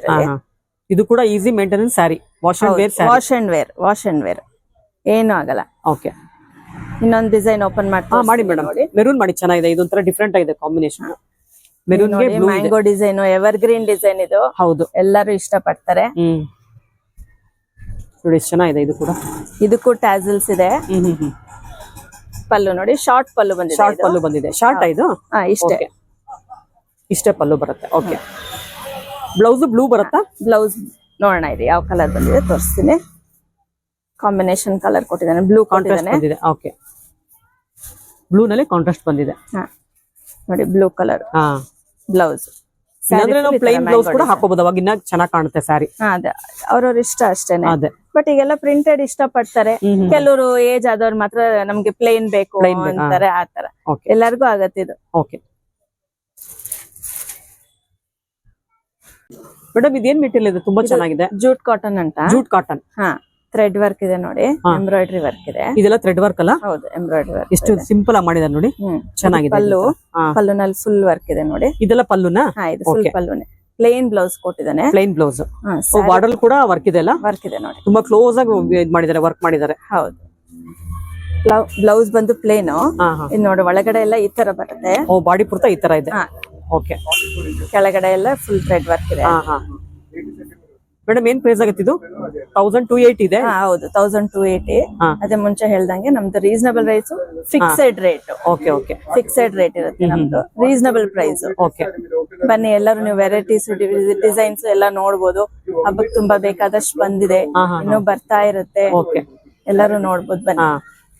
ಇದು ಕೂಡ easy maintenance sari wash and wear wash and wear wash and wear ಏನು ಆಗಲ್ಲ. ಓಕೆ ಇನ್ನೊಂದು ಡಿಸೈನ್ ಓಪನ್ ಮಾಡ್ತೀನಿ ಮಾಡಿ ಮೇಡಮ್ ಮೆರೂನ್ ಮಾಡಿ ಚೆನ್ನಾಗಿದೆ ಇದೊಂಥರ ಡಿಫ್ರೆಂಟ್ ಆಗಿದೆ combination maroon mango design evergreen design ಇದು. ಹೌದು. ಎಲ್ಲರೂ ಇಷ್ಟಪಡ್ತಾರೆ. ನೋಡಿ ಎಷ್ಟು ಚೆನ್ನಾಗಿದೆ ಇದು ಕೂಡ. ಇದಕ್ಕೂ ಟ್ಯಾಸಲ್ಸ್ ಇದೆ. ಪಲ್ಲು ನೋಡಿ ಶಾರ್ಟ್ ಪಲ್ಲು ಬಂದಿದೆ ಶಾರ್ಟ್. ಪಲ್ಲು ಬಂದಿದೆ. ಶಾರ್ಟ್ ಇದು? ಹಾ ಇಷ್ಟೇ. ಇಷ್ಟೇ ಪಲ್ಲು ಬರುತ್ತೆ. ಓಕೆ ಬ್ಲೌಸ್ ಬ್ಲೂ ಬರುತ್ತಾ? ಬ್ಲೌಸ್ ನೋಡೋಣ ಇದೆ ಯಾವ ಕಲರ್ ಬಂದಿದೆ ತೋರಿಸ್ತೀನಿ. ಕಾಂಬಿನೇಷನ್ ಕಲರ್ ಕೊಟ್ಟಿದ್ದಾನೆ ಬ್ಲೂ ಕಾಂಟ್ರಾಸ್ಟ್ ಬಂದಿದೆ. ಓಕೆ ಬ್ಲೂ ನಲ್ಲಿ ಕಾಂಟ್ರಾಸ್ಟ್ ಬಂದಿದೆ. ಹಾ. ನೋಡಿ ಬ್ಲೂ ಕಲರ್ ಹಾ. ಬ್ಲೌಸ್ ನಾವು ಪ್ಲೈನ್ ಬ್ಲೌಸ್ ಕೂಡ ಹಾಕೋಬಹುದು ಅವಾಗ ಇನ್ನ ಚೆನ್ನಾಗಿ ಕಾಣುತ್ತೆ ಸ್ಯಾರಿ ಅದೇ. ಅವ್ರವ್ರ ಇಷ್ಟ ಅಷ್ಟೇನೆ. ಅದೇ. ಬಟ್ ಈಗೆಲ್ಲ ಪ್ರಿಂಟೆಡ್ ಇಷ್ಟಪಡ್ತಾರೆ. ಹ್ಮ್ ಹ್ಮ್. ಕೆಲವರು ಏಜ್ ಆದವ್ರು ಮಾತ್ರ ನಮ್ಗೆ ಪ್ಲೇನ್ ಬೇಕು. ಅಂತಾರೆ ಆತರ ಎಲ್ಲರಿಗೂ ಆಗತ್ತೆ ಇದು. ಓಕೆ ಮೇಡಮ್ ಇದೇನ್ ಮೆಟೀರಿಯಲ್ ಇದೆ? ತುಂಬಾ ಚೆನ್ನಾಗಿದೆ. ಜೂಟ್ ಕಾಟನ್ ಅಂತ. ಜೂಟ್ ಕಾಟನ್ ಹಾ. ಥ್ರೆಡ್ ವರ್ಕ್ ಇದೆ ನೋಡಿ. ಎಂಬ್ರಾಯ್ಡ್ರಿ ವರ್ಕ್ ಇದೆ. ಇದೆಲ್ಲ ಥ್ರೆಡ್ ವರ್ಕ್ ಅಲ್ಲ? ಹೌದು ಎಂಬ್ರಾಯ್ಡ್ರಿ ವರ್ಕ್ ಎಷ್ಟು ಸಿಂಪಲ್ ಆಗಿ ಮಾಡಿದಾರೆ ನೋಡಿ. ಚೆನ್ನಾಗಿದೆ ಪಲ್ಲು. ಪಲ್ಲುನಲ್ಲಿ ಫುಲ್ ವರ್ಕ್ ಇದೆ ನೋಡಿ. ಇದೆಲ್ಲ ಪಲ್ಲುನಾ? ಇದು ಫುಲ್ ಪಲ್ಲುನೇ. ಪ್ಲೇನ್ ಬ್ಲೌಸ್ ಕೊಟ್ಟಿದ್ದಾನೆ. ಪ್ಲೇನ್ ಬ್ಲೌಸ್ ಬಾರ್ಡರ್ ಕೂಡ ವರ್ಕ್ ಇದೆ ಅಲ್ಲ? ವರ್ಕ್ ಇದೆ ನೋಡಿ. ತುಂಬಾ ಕ್ಲೋಸ್ ಆಗಿ ಇದ್ ಮಾಡಿದ್ದಾರೆ ವರ್ಕ್ ಮಾಡಿದ್ದಾರೆ ಹೌದು. ಬ್ಲೌಸ್ ಬಂದು ಪ್ಲೇನ್ ಇದು ನೋಡಿ ಒಳಗಡೆ ಎಲ್ಲ ಈ ತರ ಬರುತ್ತೆ. ಓ ಬಾಡಿ ಪೂರ್ತ ಈ ತರ ಇದೆ. ಓಕೆ ಕೆಳಗಡೆ ಎಲ್ಲ ಫುಲ್ ಥ್ರೆಡ್ ವರ್ಕ್ ಇದೆ. ಮೇಡಮ್ ಏನ್ ಪ್ರೈಸ್ ಆಗುತ್ತೆ ಇದು? ತೌಸಂಡ್ ಟು ಏಟ್ ಇದೆ? ಹಾ ಹೌದು ತೌಸಂಡ್ ಟು ಏಟಿ ಹಾ. ಅದೇ ಮುಂಚೆ ಹೇಳ್ದಂಗೆ ನಮ್ದು reasonable price fixed rate okay okay fixed rate ಇರುತ್ತೆ ನಮ್ದು. ರೀಸನಬಲ್ ಪ್ರೈಸ್ ಓಕೆ ಬನ್ನಿ ಎಲ್ಲರೂ ನೀವು ವೆರೈಟೀಸ್ ಡಿಸೈನ್ಸ್ ಎಲ್ಲ ನೋಡ್ಬೋದು. ಹಬ್ಬಕ್ಕೆ ತುಂಬಾ ಬೇಕಾದಷ್ಟು ಬಂದಿದೆ. ಹಾ, ಹಾ, ಇನ್ನು ಬರ್ತಾ ಇರುತ್ತೆ. ಎಲ್ಲರೂ ನೋಡ್ಬೋದು ಬನ್ನಿ. ಹಾ.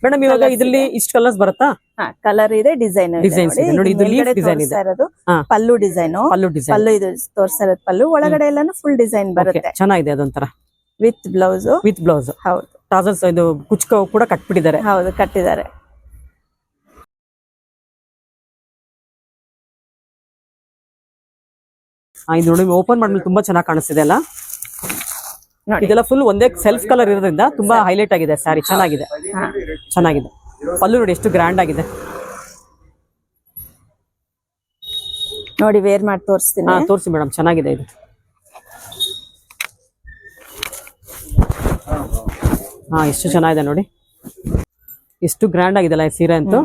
ಮೇಡಮ್ ಇವಾಗ ಇದ್ರಲ್ಲಿ ಇಷ್ಟು ಕಲರ್ಸ್ ಬರುತ್ತಾ? ಹಾ ಕಲರ್ ಇದೆ ಡಿಸೈನ್ ಡಿಸೈನ್ಸ್ ಇದೆ. ನೋಡಿ, ಇದು ಲೀಫ್ ಡಿಸೈನ್ ಇದೆ. ಇರೋದು. ಪಲ್ಲು ಡಿಸೈನ್ ಪಲ್ಲು ಡಿಸೈನ್ ಪಲ್ಲು ಇದು ತೋರ್ಸ್ತಾ ಇರೋದು ಪಲ್ಲು. ಒಳಗಡೆ ಎಲ್ಲಾನು ಫುಲ್ ಡಿಸೈನ್ ಬರುತ್ತೆ. ಚೆನ್ನಾಗಿದೆ ಅದೊಂಥರ. ವಿತ್ ಬ್ಲೌಸ್ ವಿತ್ ಬ್ಲೌಸ್ ಹೌದು. ಟಾಸಲ್ಸ್ ಇದು ಕುಚ್ಕ ಕೂಡ ಕಟ್ಬಿಟ್ಟಿದ್ದಾರೆ. ಹೌದು ಕಟ್ಟಿದ್ದಾರೆ. ಇದು ನೋಡಿ ಓಪನ್ ಮಾಡಿದ್ರೆ ತುಂಬಾ ಚೆನ್ನಾಗಿ ಕಾಣಿಸ್ತಿದೆ ಅಲ್ಲ? ಇದೆಲ್ಲ ಫುಲ್ ಒಂದೇ ಸೆಲ್ಫ್ ಕಲರ್ ಇರೋದ್ರಿಂದ ತುಂಬಾ ಹೈಲೈಟ್ ಆಗಿದೆ ಸ್ಯಾರಿ ಚೆನ್ನಾಗಿದೆ. ಚೆನ್ನಾಗಿದೆ. ಪಲ್ಲು ನೋಡಿ ಎಷ್ಟು ಗ್ರ್ಯಾಂಡ್ ಆಗಿದೆ. ನೋಡಿ ವೇರ್ ಮಾಡಿ ತೋರಿಸ್ತೀನಿ. ಹಾ ತೋರಿಸಿ ಮೇಡಮ್ ಚೆನ್ನಾಗಿದೆ ಇದು. ಹಾ ಎಷ್ಟು ಚೆನ್ನಾಗಿದೆ ನೋಡಿ. ಎಷ್ಟು ಗ್ರ್ಯಾಂಡ್ ಆಗಿದೆಲ್ಲ ಈ ಸೀರೆ ಅಂತೂ.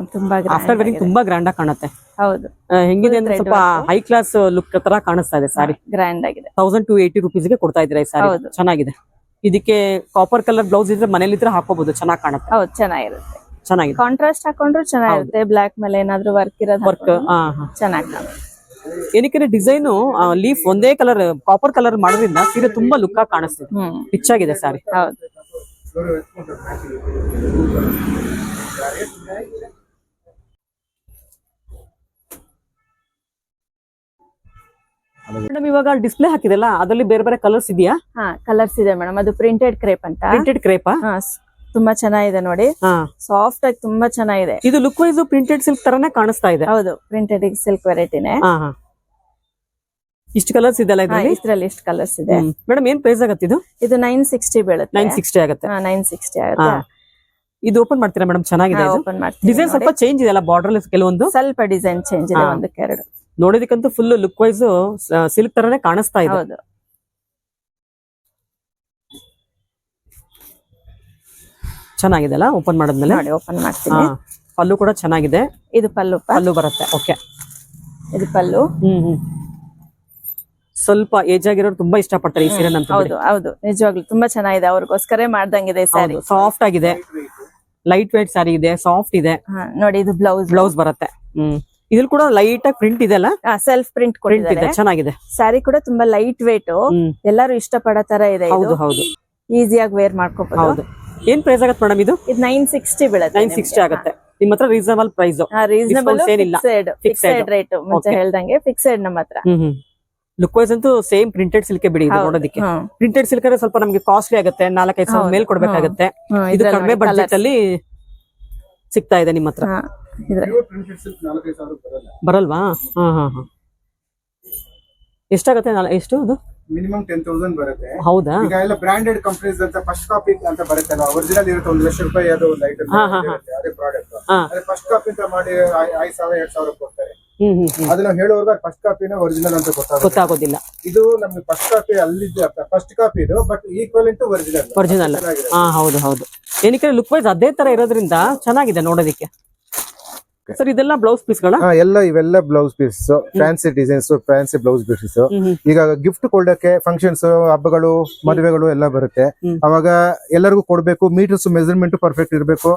ಆಫ್ಟರ್ ವೇರಿಂಗ್ ತುಂಬಾ ಗ್ರ್ಯಾಂಡ್ ಆಗಿ ಕಾಣುತ್ತೆ. ಹೌದು. ಹೆಂಗಿದೆ ಅಂದ್ರೆ ಸ್ವಲ್ಪ ಹೈ ಕ್ಲಾಸ್ ಲುಕ್ ತರ ಕಾಣಿಸ್ತಾ ಇದೆ ಸಾರಿ ಗ್ರ್ಯಾಂಡ್ ಆಗಿದೆ. ತೌಸಂಡ್ ಟು ರುಪೀಸ್ಗೆ ಕೊಡ್ತಾ ಇದ್ರೆ ಈ ಸಾರಿ ಹೌದು. ಚೆನ್ನಾಗಿದೆ. ಇದಕ್ಕೆ ಕಾಪರ್ ಕಲರ್ ಬ್ಲೌಸ್ ಇದ್ರೆ ಮನೇಲಿ ಇದ್ರೆ ಹಾಕೋಬಹುದು ಚೆನ್ನಾಗಿ ಕಾಣುತ್ತೆ. ಹೌದು ಚೆನ್ನಾಗಿರುತ್ತೆ. ಚೆನ್ನಾಗಿದೆ. ಕಾಂಟ್ರಾಸ್ಟ್ ಹಾಕೊಂಡ್ರು ಚೆನ್ನಾಗಿರುತ್ತೆ. ಬ್ಲಾಕ್ ಮೇಲೆ ಏನಾದ್ರು ವರ್ಕ್ ಇರೋದು ವರ್ಕ್ ಚೆನ್ನಾಗಿ ಏನಕ್ಕೆ ಡಿಸೈನು ಲೀಫ್ ಒಂದೇ ಕಲರ್ ಕಾಪರ್ ಕಲರ್ ಮಾಡೋದ್ರಿಂದ ಸೀರೆ ತುಂಬಾ ಲುಕ್ ಆಗಿ ಕಾಣಿಸ್ತಿದೆ. ಹ್ಮ್. ರಿಚ್ ಆಗಿದೆ ಸಾರಿ ಹೌದು. ಮೇಡಮ್ ಇವಾಗ ಡಿಸ್ಪ್ಲೇ ಹಾಕಿದಲ್ಲ ಅದರಲ್ಲಿ ಬೇರೆ ಬೇರೆ ಕಲರ್ಸ್ ಇದೆಯಾ? ಹಾ ಕಲರ್ಸ್ ಇದೆ ಮೇಡಮ್ ಅದು ಪ್ರಿಂಟೆಡ್ ಕ್ರೇಪ್ ಅಂತ. ಪ್ರಿಂಟೆಡ್ ಕ್ರೇಪಾ ಹಾ ಸ್- ತುಂಬಾ ಚೆನ್ನಾಗಿದೆ ನೋಡಿ. ಹಾ. ಸಾಫ್ಟ್ ಆಗಿ ತುಂಬಾ ಚೆನ್ನಾಗಿದೆ. ಇದು ಲುಕ್ ವೈಸ್ ಪ್ರಿಂಟೆಡ್ ಸಿಲ್ಕ್ ತರನೇ ಕಾಣಿಸ್ತಾ ಇದೆ. ಹೌದು ಪ್ರಿಂಟೆಡ್ ಸಿಲ್ಕ್ ವೆರೈಟಿನೇ ಹಾ ಹಾ. ಇಷ್ಟು ಕಲರ್ಸ್ ಇದೆಲ್ಲ ಇದರಲ್ಲಿ? ಇದ್ರಲ್ಲಿ ಎಷ್ಟು ಕಲರ್ಸ್ ಇದೆ. ಮೇಡಮ್ ಏನ್ ಪ್ರೈಸ್ ಆಗತ್ತೆ ಇದು? ಇದು ನೈನ್ ಸಿಕ್ಸ್ಟಿ ಬೀಳುತ್ತೆ. ನೈನ್ ಸಿಕ್ಸ್ಟಿ ಆಗುತ್ತೆ. ನೈನ್ ಸಿಕ್ಸ್ಟಿ ಹಾ ಆಗುತ್ತೆ. ಇದು ಓಪನ್ ಮಾಡ್ತೀರಾ ಮೇಡಮ್ ಚೆನ್ನಾಗಿದೆ ಇದು? ಓಪನ್ ಮಾಡ್ತೀನಿ ಡಿಸೈನ್ ಸ್ವಲ್ಪ ಚೇಂಜ್ ಇದೆಲ್ಲ ಬಾರ್ಡರ್ ಕೆಲವೊಂದು? ಸ್ವಲ್ಪ ಡಿಸೈನ್ ಚೇಂಜ್ ಇದೆ ಹಾ. ಒಂದಕ್ಕೆರಡು. ನೋಡೋದಕ್ಕಂತೂ ಫುಲ್ ಲುಕ್ ವೈಸ್ ಸಿಲ್ಕ್ ತರನೇ ಕಾಣಿಸ್ತಾ ಇದೆ. ಹೌದು. ಚೆನ್ನಾಗಿದೆ ಅಲ್ಲ ಓಪನ್ ಮಾಡಿದ್ಮೇಲೆ? ನೋಡಿ ಓಪನ್ ಮಾಡ್ತೀನಿ. ಪಲ್ಲು ಕೂಡ ಚೆನ್ನಾಗಿದೆ. ಇದು ಪಲ್ಲು. ಪಲ್ಲು ಬರುತ್ತೆ. ಓಕೆ ಇದು ಪಲ್ಲು. ಹ್ಮ್ ಹ್ಮ್. ಸ್ವಲ್ಪ ಏಜ್ ಆಗಿರೋರು ತುಂಬಾ ಇಷ್ಟ ಪಡ್ತಾರೆ ಈ ಸೀರೆ ಅಂತ ಹೌದು ಹೌದು. ನಿಜವಾಗ್ಲು ತುಂಬಾ ಚೆನ್ನಾಗಿದೆ. ಅವ್ರಿಗೋಸ್ಕರ ಮಾಡ್ದಂಗಿದೆ ಸ್ಯಾರಿ ಸಾಫ್ಟ್ ಆಗಿದೆ. ಲೈಟ್ ವೈಟ್ ಸ್ಯಾರಿ ಇದೆ ಸಾಫ್ಟ್ ಇದೆ. ನೋಡಿ ಇದು ಬ್ಲೌಸ್ ಬ್ಲೌಸ್ ಬರುತ್ತೆ. ಹ್ಮ್. ಇದ್ರಲ್ಲಿ ಕೂಡ ಲೈಟ್ ಆಗಿ ಪ್ರಿಂಟ್ ಇದೆ ಅಲ್ಲ? ಸೆಲ್ಫ್ ಪ್ರಿಂಟ್ ಕೊಟ್ಟಿದ್ದಾರೆ. ಚೆನ್ನಾಗಿದೆ. ಸ್ಯಾರಿ ಕೂಡ ತುಂಬಾ ಲೈಟ್ ವೇಟ್ ಎಲ್ಲಾರು ಇಷ್ಟ ಪಡೋ ತರ ಇದೆ ಹೌದು ಹೌದು. ಈಸಿಯಾಗಿ ವೇರ್ ಮಾಡ್ಕೋಬಹುದು ಹೌದು. ಏನ್ ಪ್ರೈಸ್ ಆಗತ್ತೆ ಮೇಡಮ್ ಇದು? ಇದು ನೈನ್ ಸಿಕ್ಸ್ಟಿ ಬೀಳುತ್ತೆ ನೈನ್ ಸಿಕ್ಸ್ಟಿ ಆಗುತ್ತೆ. ನಿಮ್ ಹತ್ರ reasonable price reasonable. Fixed fixed rate ಮುಂಚೆ. ಹೇಳ್ದಂಗೆ ಫಿಕ್ಸೆಡ್ ನಮ್ಮ ಹತ್ರ. ಲುಕ್ ವೈಸ್ ಅಂತೂ ಸೇಮ್ ಪ್ರಿಂಟೆಡ್ ಸಿಲ್ಕೆ ಬಿಡಿ. ನೋಡೋದಕ್ಕೆ. ಪ್ರಿಂಟೆಡ್ ಸಿಲ್ಕ್ ಅಂದ್ರೆ ಸ್ವಲ್ಪ ನಮಗೆ ಕಾಸ್ಟ್ಲಿ ಆಗುತ್ತೆ ನಾಲ್ಕೈದು ಸಾವಿರ. ಮೇಲ್ ಕೊಡ್ಬೇಕಾಗತ್ತೆ. ಇದು ಕಡಿಮೆ ಅಲ್ಲಿ ಸಿಗ್ತಾ ಇದೆ ನಿಮ್ಮ ಹತ್ರ. ಇದ್ರೆ- ಬರಲ್ವಾ? ಹಾ ಹಾ ಹಾ. ಎಷ್ಟಾಗತ್ತೆ ನಾಲ್- ಎಷ್ಟು ಅದು? ಮಿನಿಮಮ್ ಟೆನ್ ತೌಸಂಡ್ ಬರುತ್ತೆ. ಹೌದಾ? ಈಗ ಎಲ್ಲ ಬ್ರಾಂಡೆಡ್ ಕಂಪನೀಸ್ ಅಂತ ಫಸ್ಟ್ ಕಾಪಿ ಅಂತ ಬರುತ್ತಲ್ಲ ಒರಿಜಿನಲ್ ಇರುತ್ತೆ ಒಂದು ಲಕ್ಷ ರೂಪಾಯಿ ಅದು ಒಂದು ಐಟಮ್. ಅದೇ ಪ್ರಾಡಕ್ಟ್. ಅದೇ ಫಸ್ಟ್ ಕಾಪಿ ಅಂತ ಮಾಡಿ ಐದು ಸಾವಿರ ಎರಡ್ ಸಾವಿರ ಕೊಡ್ತಾರೆ. ಅದನ್ನ ಹೇಳುವಾಗ ಫಸ್ಟ್ ಕಾಪಿನ ಒರಿಜಿನಲ್ ಅಂತ ಗೊತ್ತಾಗೋದಿಲ್ಲ. ಇದು ನಮ್ಗೆ ಫಸ್ಟ್ ಕಾಪಿ ಅಲ್ಲಿದ್ದ ಫಸ್ಟ್ ಕಾಪಿ ಇದು but equal to original original ಹಾ ಹೌದು ಹೌದು. ಏನಕ್ಕೆ ಲುಕ್ ವೈಸ್ ಅದೇ ತರ ಇರೋದ್ರಿಂದ ಚೆನ್ನಾಗಿದೆ ನೋಡೋದಕ್ಕೆ. ಸರ್ ಇದೆಲ್ಲ ಬ್ಲೌಸ್ ಪೀಸ್ ಎಲ್ಲ ಇವೆಲ್ಲ blouse piece fancy designs fancy blouse pieces ಈಗ ಗಿಫ್ಟ್ ಕೊಡಕ್ಕೆ ಫಂಕ್ಷನ್ಸ್ ಹಬ್ಬಗಳು ಮದುವೆಗಳು ಎಲ್ಲ ಬರುತ್ತೆ. ಅವಾಗ ಎಲ್ಲರಿಗೂ ಕೊಡಬೇಕು ಮೀಟರ್ಸ್ ಮೆಜರ್ಮೆಂಟ್ ಪರ್ಫೆಕ್ಟ್ ಇರಬೇಕು.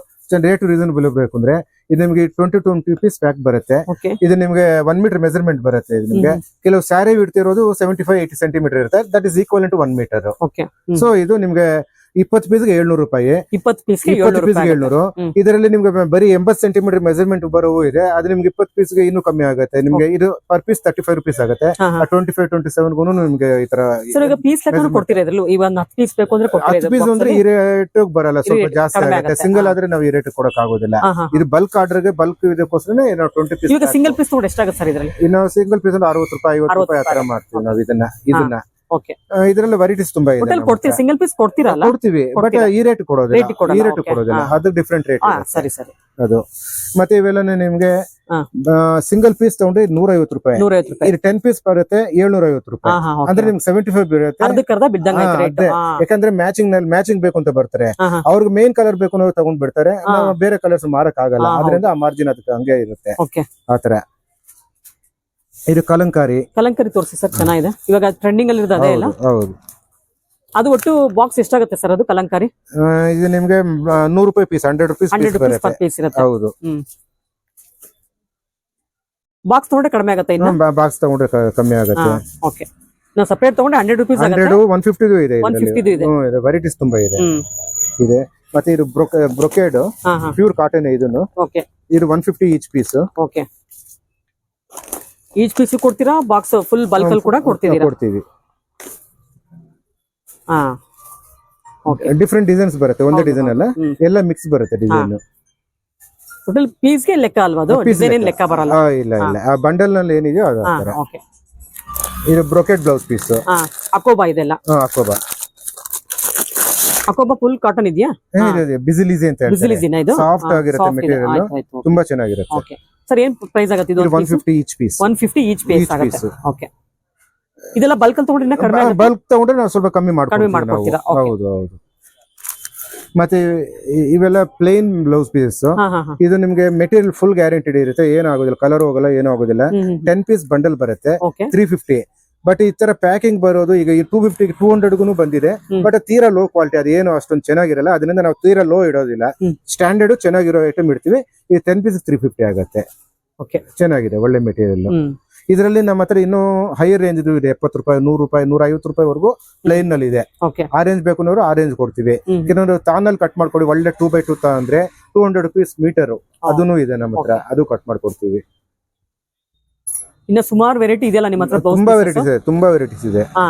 ರೇಟ್ ರೀಸನಬಲ್ ಇರಬೇಕು ಅಂದ್ರೆ ಇದು ನಿಮಗೆ ಟ್ವೆಂಟಿ ಟ್ವೆಂಟಿ ಪೀಸ್ ಪ್ಯಾಕ್ ಬರುತ್ತೆ. ಇದು ನಿಮಗೆ ಒನ್ ಮೀಟರ್ ಮೆಜರ್ಮೆಂಟ್ ಬರುತ್ತೆ ಇದು ನಿಮಗೆ. ಕೆಲವು ಸ್ಯಾರಿ ಇಡ್ತಿರೋದು ಸೆವೆಂಟಿ ಫೈವ್ ಏಟಿ ಸೆಂಟಿಮೀಟರ್ ಇರುತ್ತೆ. That is equal to one metre okay so ಇದು ನಿಮ್ಗೆ ಇಪ್ಪತ್ತು ಪೀಸ್ಗೆ ಏಳ್ನೂರು ರೂಪಾಯಿ. ಇಪ್ಪತ್ತು ಪೀಸ್ಗೆ ಇಪ್ಪತ್ತು ಏಳ್ನೂರು ಪೀಸ್ಗೆ. ಇದರಲ್ಲಿ ನಿಮ್ಗೆ ಬರೀ ಎಂಬತ್ತು ಸೆಂಟಿಮೀಟರ್ ಮೆಜರ್ಮೆಂಟ್ ಬರೋವು ಇದೆ. ಅದು ನಿಮ್ಗೆ ಇಪ್ಪತ್ತು ಪೀಸ್ಗೆ ಇನ್ನೂ ಕಮ್ಮಿ ಆಗುತ್ತೆ. ನಿಮ್ಗೆ ಇದು per piece thirty five rupees ಆಗುತ್ತೆ. ಹಾ ಹಾ. ಟ್ವೆಂಟಿ ಫೈವ್ ಟ್ವೆಂಟಿ ಸೆವೆನ್ಗೂ ನಿಮ್ಗೆ ಈ ತರ ಪೀಸ್ ಹತ್ತು ಪೀಸ್ ಬೇಕು ಅಂದ್ರೆ ಕೊಡ್ತೀರಾ ಹತ್ತು ಪೀಸ್ ಅಂದ್ರೆ ಈ ರೇಟ್ ಬರಲ್ಲ. ಸ್ವಲ್ಪ ಜಾಸ್ತಿ ಆಗುತ್ತೆ. ಸಿಂಗಲ್ ಆದ್ರೆ ನಾವು ಈ ರೇಟ್ ಕೊಡಕ್ ಆಗೋದಿಲ್ಲ. ಹಾ ಹಾ. ಇದು ಬಲ್ಕ್ ಆರ್ಡರ್ಗೆ ಬಲ್ಕ್ ಇದಕ್ಕೋಸ್ಕರ ನಾವು ಟ್ವೆಂಟಿ ಪೀಸ್ ಸಿಂಗಲ್ ಪೀಸ್ ಎಷ್ಟಾಗುತ್ತೆ ಸರ್ ಇದರಲ್ಲಿ? ಇನ್ನು ಸಿಂಗಲ್ ಪೀಸ್ ಅಂದ್ರೆ ಅರವತ್ತು ರೂಪಾಯಿ ಐವತ್ತು ರೂಪಾಯಿ ಆತರ ಮಾಡ್ತೀವಿ ನಾವು ಇದನ್ನ ಇದನ್ನ. ಆ, ಇದ್ರಲ್ಲಿ ವೆರೈಟೀಸ್ ತುಂಬಾ ಇದೆ ಕೊಡ್ತೀವಿ ಸಿಂಗಲ್ ಪೀಸ್ ಕೊಡ್ತೀರಲ್ಲ ಕೊಡ್ತೀವಿ ಬಟ್ ಈ ರೇಟ್ ಕೊಡೋದಿಲ್ಲ. ಈ ರೇಟ್. ಕೊಡೋದಿಲ್ಲ. ಅದು ಡಿಫ್ರೆಂಟ್ ರೇಟ್ ಸರಿ ಸರಿ. ಅದು. ಮತ್ತೆ ಇವೆಲ್ಲ ನಿಮ್ಗೆ. ಸಿಂಗಲ್ ಪೀಸ್ ತಗೊಂಡ್ರೆ ನೂರ ಐವತ್ತು ರೂಪಾಯಿ. ಇದು ಟೆನ್ ಪೀಸ್ ಬರುತ್ತೆ ಏಳ್ನೂರ ಐವತ್ತು ರೂಪಾಯಿ ಅಂದ್ರೆ ನಿಮ್ಗೆ ಸೆವೆಂಟಿ ಫೈವ್ ಬೀಳುತ್ತೆ ಯಾಕಂದ್ರೆ ಮ್ಯಾಚಿಂಗ್ನಲ್ಲಿ ಮ್ಯಾಚಿಂಗ್ ಬೇಕು ಅಂತ ಬರ್ತಾರೆ. ಅವ್ರಿಗೆ ಮೇನ್ ಕಲರ್ ಬೇಕು ಅನ್ನೋದು ತಗೊಂಡ್ ಬಿಡ್ತಾರೆ. ಬೇರೆ ಕಲರ್ಸ್ ಮಾರಕ್ ಆಗಲ್ಲ ಅದರಿಂದ ಆ ಮಾರ್ಜಿನ್ ಅದಕ್ಕೆ ಹಂಗೆ ಇರುತ್ತೆ. ಆತರ ಇದು ಕಲಂಕಾರಿ. ಕಲಂಕಾರಿ ತೋರಿಸಿ ಸರ್ ಚೆನ್ನಾಗಿದೆ. ಇವಾಗ ಟ್ರೆಂಡಿಂಗ್ ಅಲ್ಲಿ ಇರೋದು ಅದೇ ಅಲ್ಲ? ಹೌದು ಅದು ಒಟ್ಟು ಬಾಕ್ಸ್ ಎಷ್ಟಾಗುತ್ತೆ ಸರ್ ಅದು ಕಲಂಕಾರಿ? ಆ, ಇದು ನಿಮ್ಗೆ ನೂರು ರೂಪಾಯಿ piece hundred rupees hundred piece rupees per piece ಇರುತ್ತೆ. ಹೌದು. ಬಾಕ್ಸ್ ತಗೊಂಡ್ರೆ ಕಡಿಮೆ ಆಗುತ್ತೆ ಇನ್ನು? ಬಾಕ್ಸ್ ತಗೊಂಡ್ರೆ ಕ- ಕಮ್ಮಿ ಆಗುತ್ತೆ. ಓಕೆ ನಾವು ಸಪರೇಟ್ ತಗೊಂಡ್ರೆ ಹಂಡ್ರೆಡ್ ರುಪೀಸ್ ಹಂಡ್ರೆಡ್ ಆಗುತ್ತೆ? ಒನ್ ಫಿಫ್ಟಿದು ಇದೆ 150 ದು ಇದೆ. ವೆರೈಟೀಸ್ ತುಂಬಾ ಇದೆ. ಹ್ಮ್. ಇದೆ. ಮತ್ತೆ ಇದು ಬ್ರೊಕೇಡ್ ಹಾ ಹಾ. ಪ್ಯೂರ್ ಕಾಟನ್ ಇದನ್ನು. ಓಕೆ ಇದು one fifty each piece okay each piece ಕೊಡ್ತೀರಾ? ಬಾಕ್ಸ್ ಫುಲ್ ಬಲ್ಕ್ ಅಲ್ಲಿ ಕೂಡ ಕೊಡ್ತಿದ್ದೀರಾ? ಕೊಡ್ತೀವಿ. ಹಾ. ಓಕೆ ಡಿಫ್ರೆಂಟ್ ಡಿಸೈನ್ಸ್ ಬರುತ್ತೆ. ಒಂದೇ ಡಿಸೈನ್ ಅಲ್ಲ? ಎಲ್ಲ ಮಿಕ್ಸ್ ಬರುತ್ತೆ ಡಿಸೈನ್ ಟೋಟಲ್ ಪೀಸ್ಗೆ ಲೆಕ್ಕ ಅಲ್ವಾ ಅದು? ಡಿಸೈನ್ ಏನು ಲೆಕ್ಕ. ಬರಲ್ಲ? ಇಲ್ಲ ಇಲ್ಲ. ಆ ಬಂಡಲ್ನಲ್ಲಿ ಏನಿದೆಯೋ ಅದು ಇದು ಬ್ರೋಕೆಟ್ ಬ್ಲೌಸ್ ಪೀಸ್ ಅಕೋಬಾ ಇದೆಲ್ಲ. ಹಾಕೋಬಾ ಅಕೋಬಾ ಫುಲ್ ಕಾಟನ್ ಇದೆಯಾ? ಬಿಸಿಲಿಸಿ ಅಂತ ಇದು? ಸಾಫ್ಟ್ ಆಗಿರುತ್ತೆ ಮೆಟೀರಿಯಲ್ ತುಂಬಾ ಚೆನ್ನಾಗಿರುತ್ತೆ. ಓಕೆ. ಸರ್ ಏನ್ ಪ್ರೈಸ್ ಆಗುತ್ತೆ ಇದು ಇದು one fifty each piece one fifty each piece ಆಗುತ್ತೆ. ಓಕೆ. ಇದೆಲ್ಲ ಬಲ್ಕ್ ಅಲ್ಲಿ ತಗೊಂಡ್ರೆ ಇನ್ನ ಕಡಿಮೆ ಬಲ್ಕ್ ತಗೊಂಡ್ರೆ ನಾವು ಸ್ವಲ್ಪ ಕಮ್ಮಿ ಮಾಡ್ಕೊಡ್ತೀವಿ. ಹೌದು ಹೌದು. ಮತ್ತೆ ಇವೆಲ್ಲ ಪ್ಲೇನ್ ಬ್ಲೌಸ್ ಪೀಸ್ ಇದು ನಿಮ್ಗೆ ಮೆಟೀರಿಯಲ್ ಫುಲ್ ಗ್ಯಾರಂಟಿಡ್ ಇರುತ್ತೆ. ಏನು ಆಗೋದಿಲ್ಲ ಕಲರ್ ಹೋಗಲ್ಲ ಏನೂ ಆಗೋದಿಲ್ಲ. ಟೆನ್ ಪೀಸ್ ಬಂಡಲ್ ಬರುತ್ತೆ. ತ್ರೀ ಫಿಫ್ಟಿ ಬಟ್ ಈ ತರ ಪ್ಯಾಕಿಂಗ್ ಬರೋದು ಈಗ ಟೂ ಫಿಫ್ಟಿ ಟೂ ಹಂಡ್ರೆಡ್ಗೂ ಬಂದಿದೆ. ಬಟ್ ತೀರಾ ಲೋ ಕ್ವಾಲಿಟಿ ಅದೇನು ಅಷ್ಟೊಂದು ಚೆನ್ನಾಗಿರಲ್ಲ. ಅದರಿಂದ ನಾವು ತೀರಾ ಲೋ ಇಡೋದಿಲ್ಲ. ಸ್ಟ್ಯಾಂಡರ್ಡ್ ಚೆನ್ನಾಗಿರೋ ಐಟಮ್ ಇಡ್ತೀವಿ. ಈ ಟೆನ್ ಪೀಸ್ ತ್ರೀ ಫಿಫ್ಟಿ ಆಗುತ್ತೆ. ಓಕೆ ಚೆನ್ನಾಗಿದೆ ಒಳ್ಳೆ ಮೆಟೀರಿಯಲ್ ಇದರಲ್ಲಿ ನಮ್ಮ ಹತ್ರ ಇನ್ನು ಹೈಯರ್ ರೇಂಜ್ ಇದೆ. ಎಪ್ಪತ್ತು ರೂಪಾಯಿ ನೂರು ರೂಪಾಯಿ ನೂರ ಐವತ್ತು ರೂಪಾಯಿವರೆಗೂ ಲೈನ್ನಲ್ಲಿ ಇದೆ ಆ ರೇಂಜ್ ಬೇಕು ಅನ್ನೋರು ರೇಂಜ್ ಕೊಡ್ತೀವಿ. ಕೆಲವೊಂದು ತಾನಲ್ಲಿ ಕಟ್ ಮಾಡ್ಕೊಡಿ ಒಳ್ಳೆ ಟೂ ಬೈ ಟೂ ಅಂದ್ರೆ ಟೂ ಹಂಡ್ರೆಡ್ ರುಪೀಸ್ ಮೀಟರ್ ಅದನ್ನು ಇದೆ ನಮ್ಮ ಹತ್ರ. ಅದು ಕಟ್ ಮಾಡ್ಕೊಡ್ತೀವಿ. ಇನ್ನ ಸುಮಾರು ವೆರೈಟಿ ಇದೆಯಲ್ಲ ನಿಮ್ಮ ಹತ್ರ ತುಂಬಾ ವೆರೈಟೀಸ್ ಇದೆ ತುಂಬಾ ವೆರೈಟೀಸ್ ಇದೆ. ಹಾ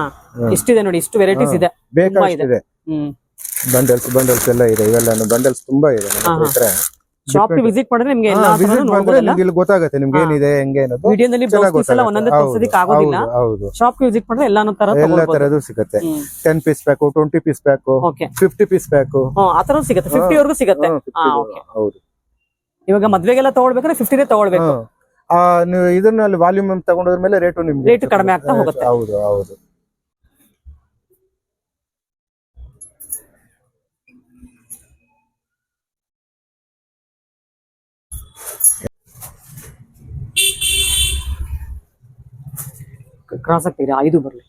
ಇಷ್ಟಿದೆ ನೋಡಿ ಇಷ್ಟು ವೆರೈಟೀಸ್ ಇದೆ. ಇದೆ. ಹ್ಮ್. ಬಂಡಲ್ಸ್ ಬಂಡಲ್ಸ್ ಎಲ್ಲ ಇದೆ. ಇವೆಲ್ಲ ಬಂಡಲ್ಸ್ ತುಂಬಾ ಇದೆ ನಮ್ಮ ಹತ್ರ ಶಾಪ್ ವಿಸಿಟ್ ಮಾಡಿದ್ರೆ ನಿಮ್ಗೆ ಎಲ್ಲಾ ನಿಮ್ಗೆ ಇಲ್ಲಿ ಗೊತ್ತಾಗುತ್ತೆ ನಿಮ್ಗೆ. ಏನಿದೆ ಹೆಂಗೆ ಅನ್ನೋದು. ವಿಡಿಯೋದಲ್ಲಿ ಎಲ್ಲ ಒಂದೊಂದೇ ಗೊತ್ತಾಗುತ್ತೆ. ಆಗೋದಿಲ್ಲ. ಹೌದು, ಗೆ ಶಾಪ್ ವಿಸಿಟ್ ಮಾಡಿದ್ರೆ ಎಲ್ಲಾನು ತರ ಎಲ್ಲ ತರದು ಸಿಗುತ್ತೆ. Ten piece pack twenty piece pack okay fifty piece pack ಆ ತರ ಸಿಗುತ್ತೆ. 50 ವರೆಗೂ ಸಿಗುತ್ತೆ. ಹೌದು. ಇವಾಗ ಮದ್ವೆಗೆಲ್ಲ ತಗೊಳ್ಬೇಕಾದ್ರೆ ಫಿಫ್ಟಿನೇ ತಗೊಳ್ಬೇಕು. ಹಾ. ಆ, ನೀವು ಇದನ್ನ ವಾಲ್ಯೂಮ್ ತಗೊಂಡೋದ್ರ ಮೇಲೆ ರೇಟು ನಿಮ್ಗೆ Rate ಕಡಿಮೆ ಆಗ್ತಾ ಹೋಗುತ್ತೆ. ಹೌದು ಹೌದು. ಕ್ರಾಸ್ ಆಗ್ತಿದೆ ಐದು ಬರ್ಲಿ.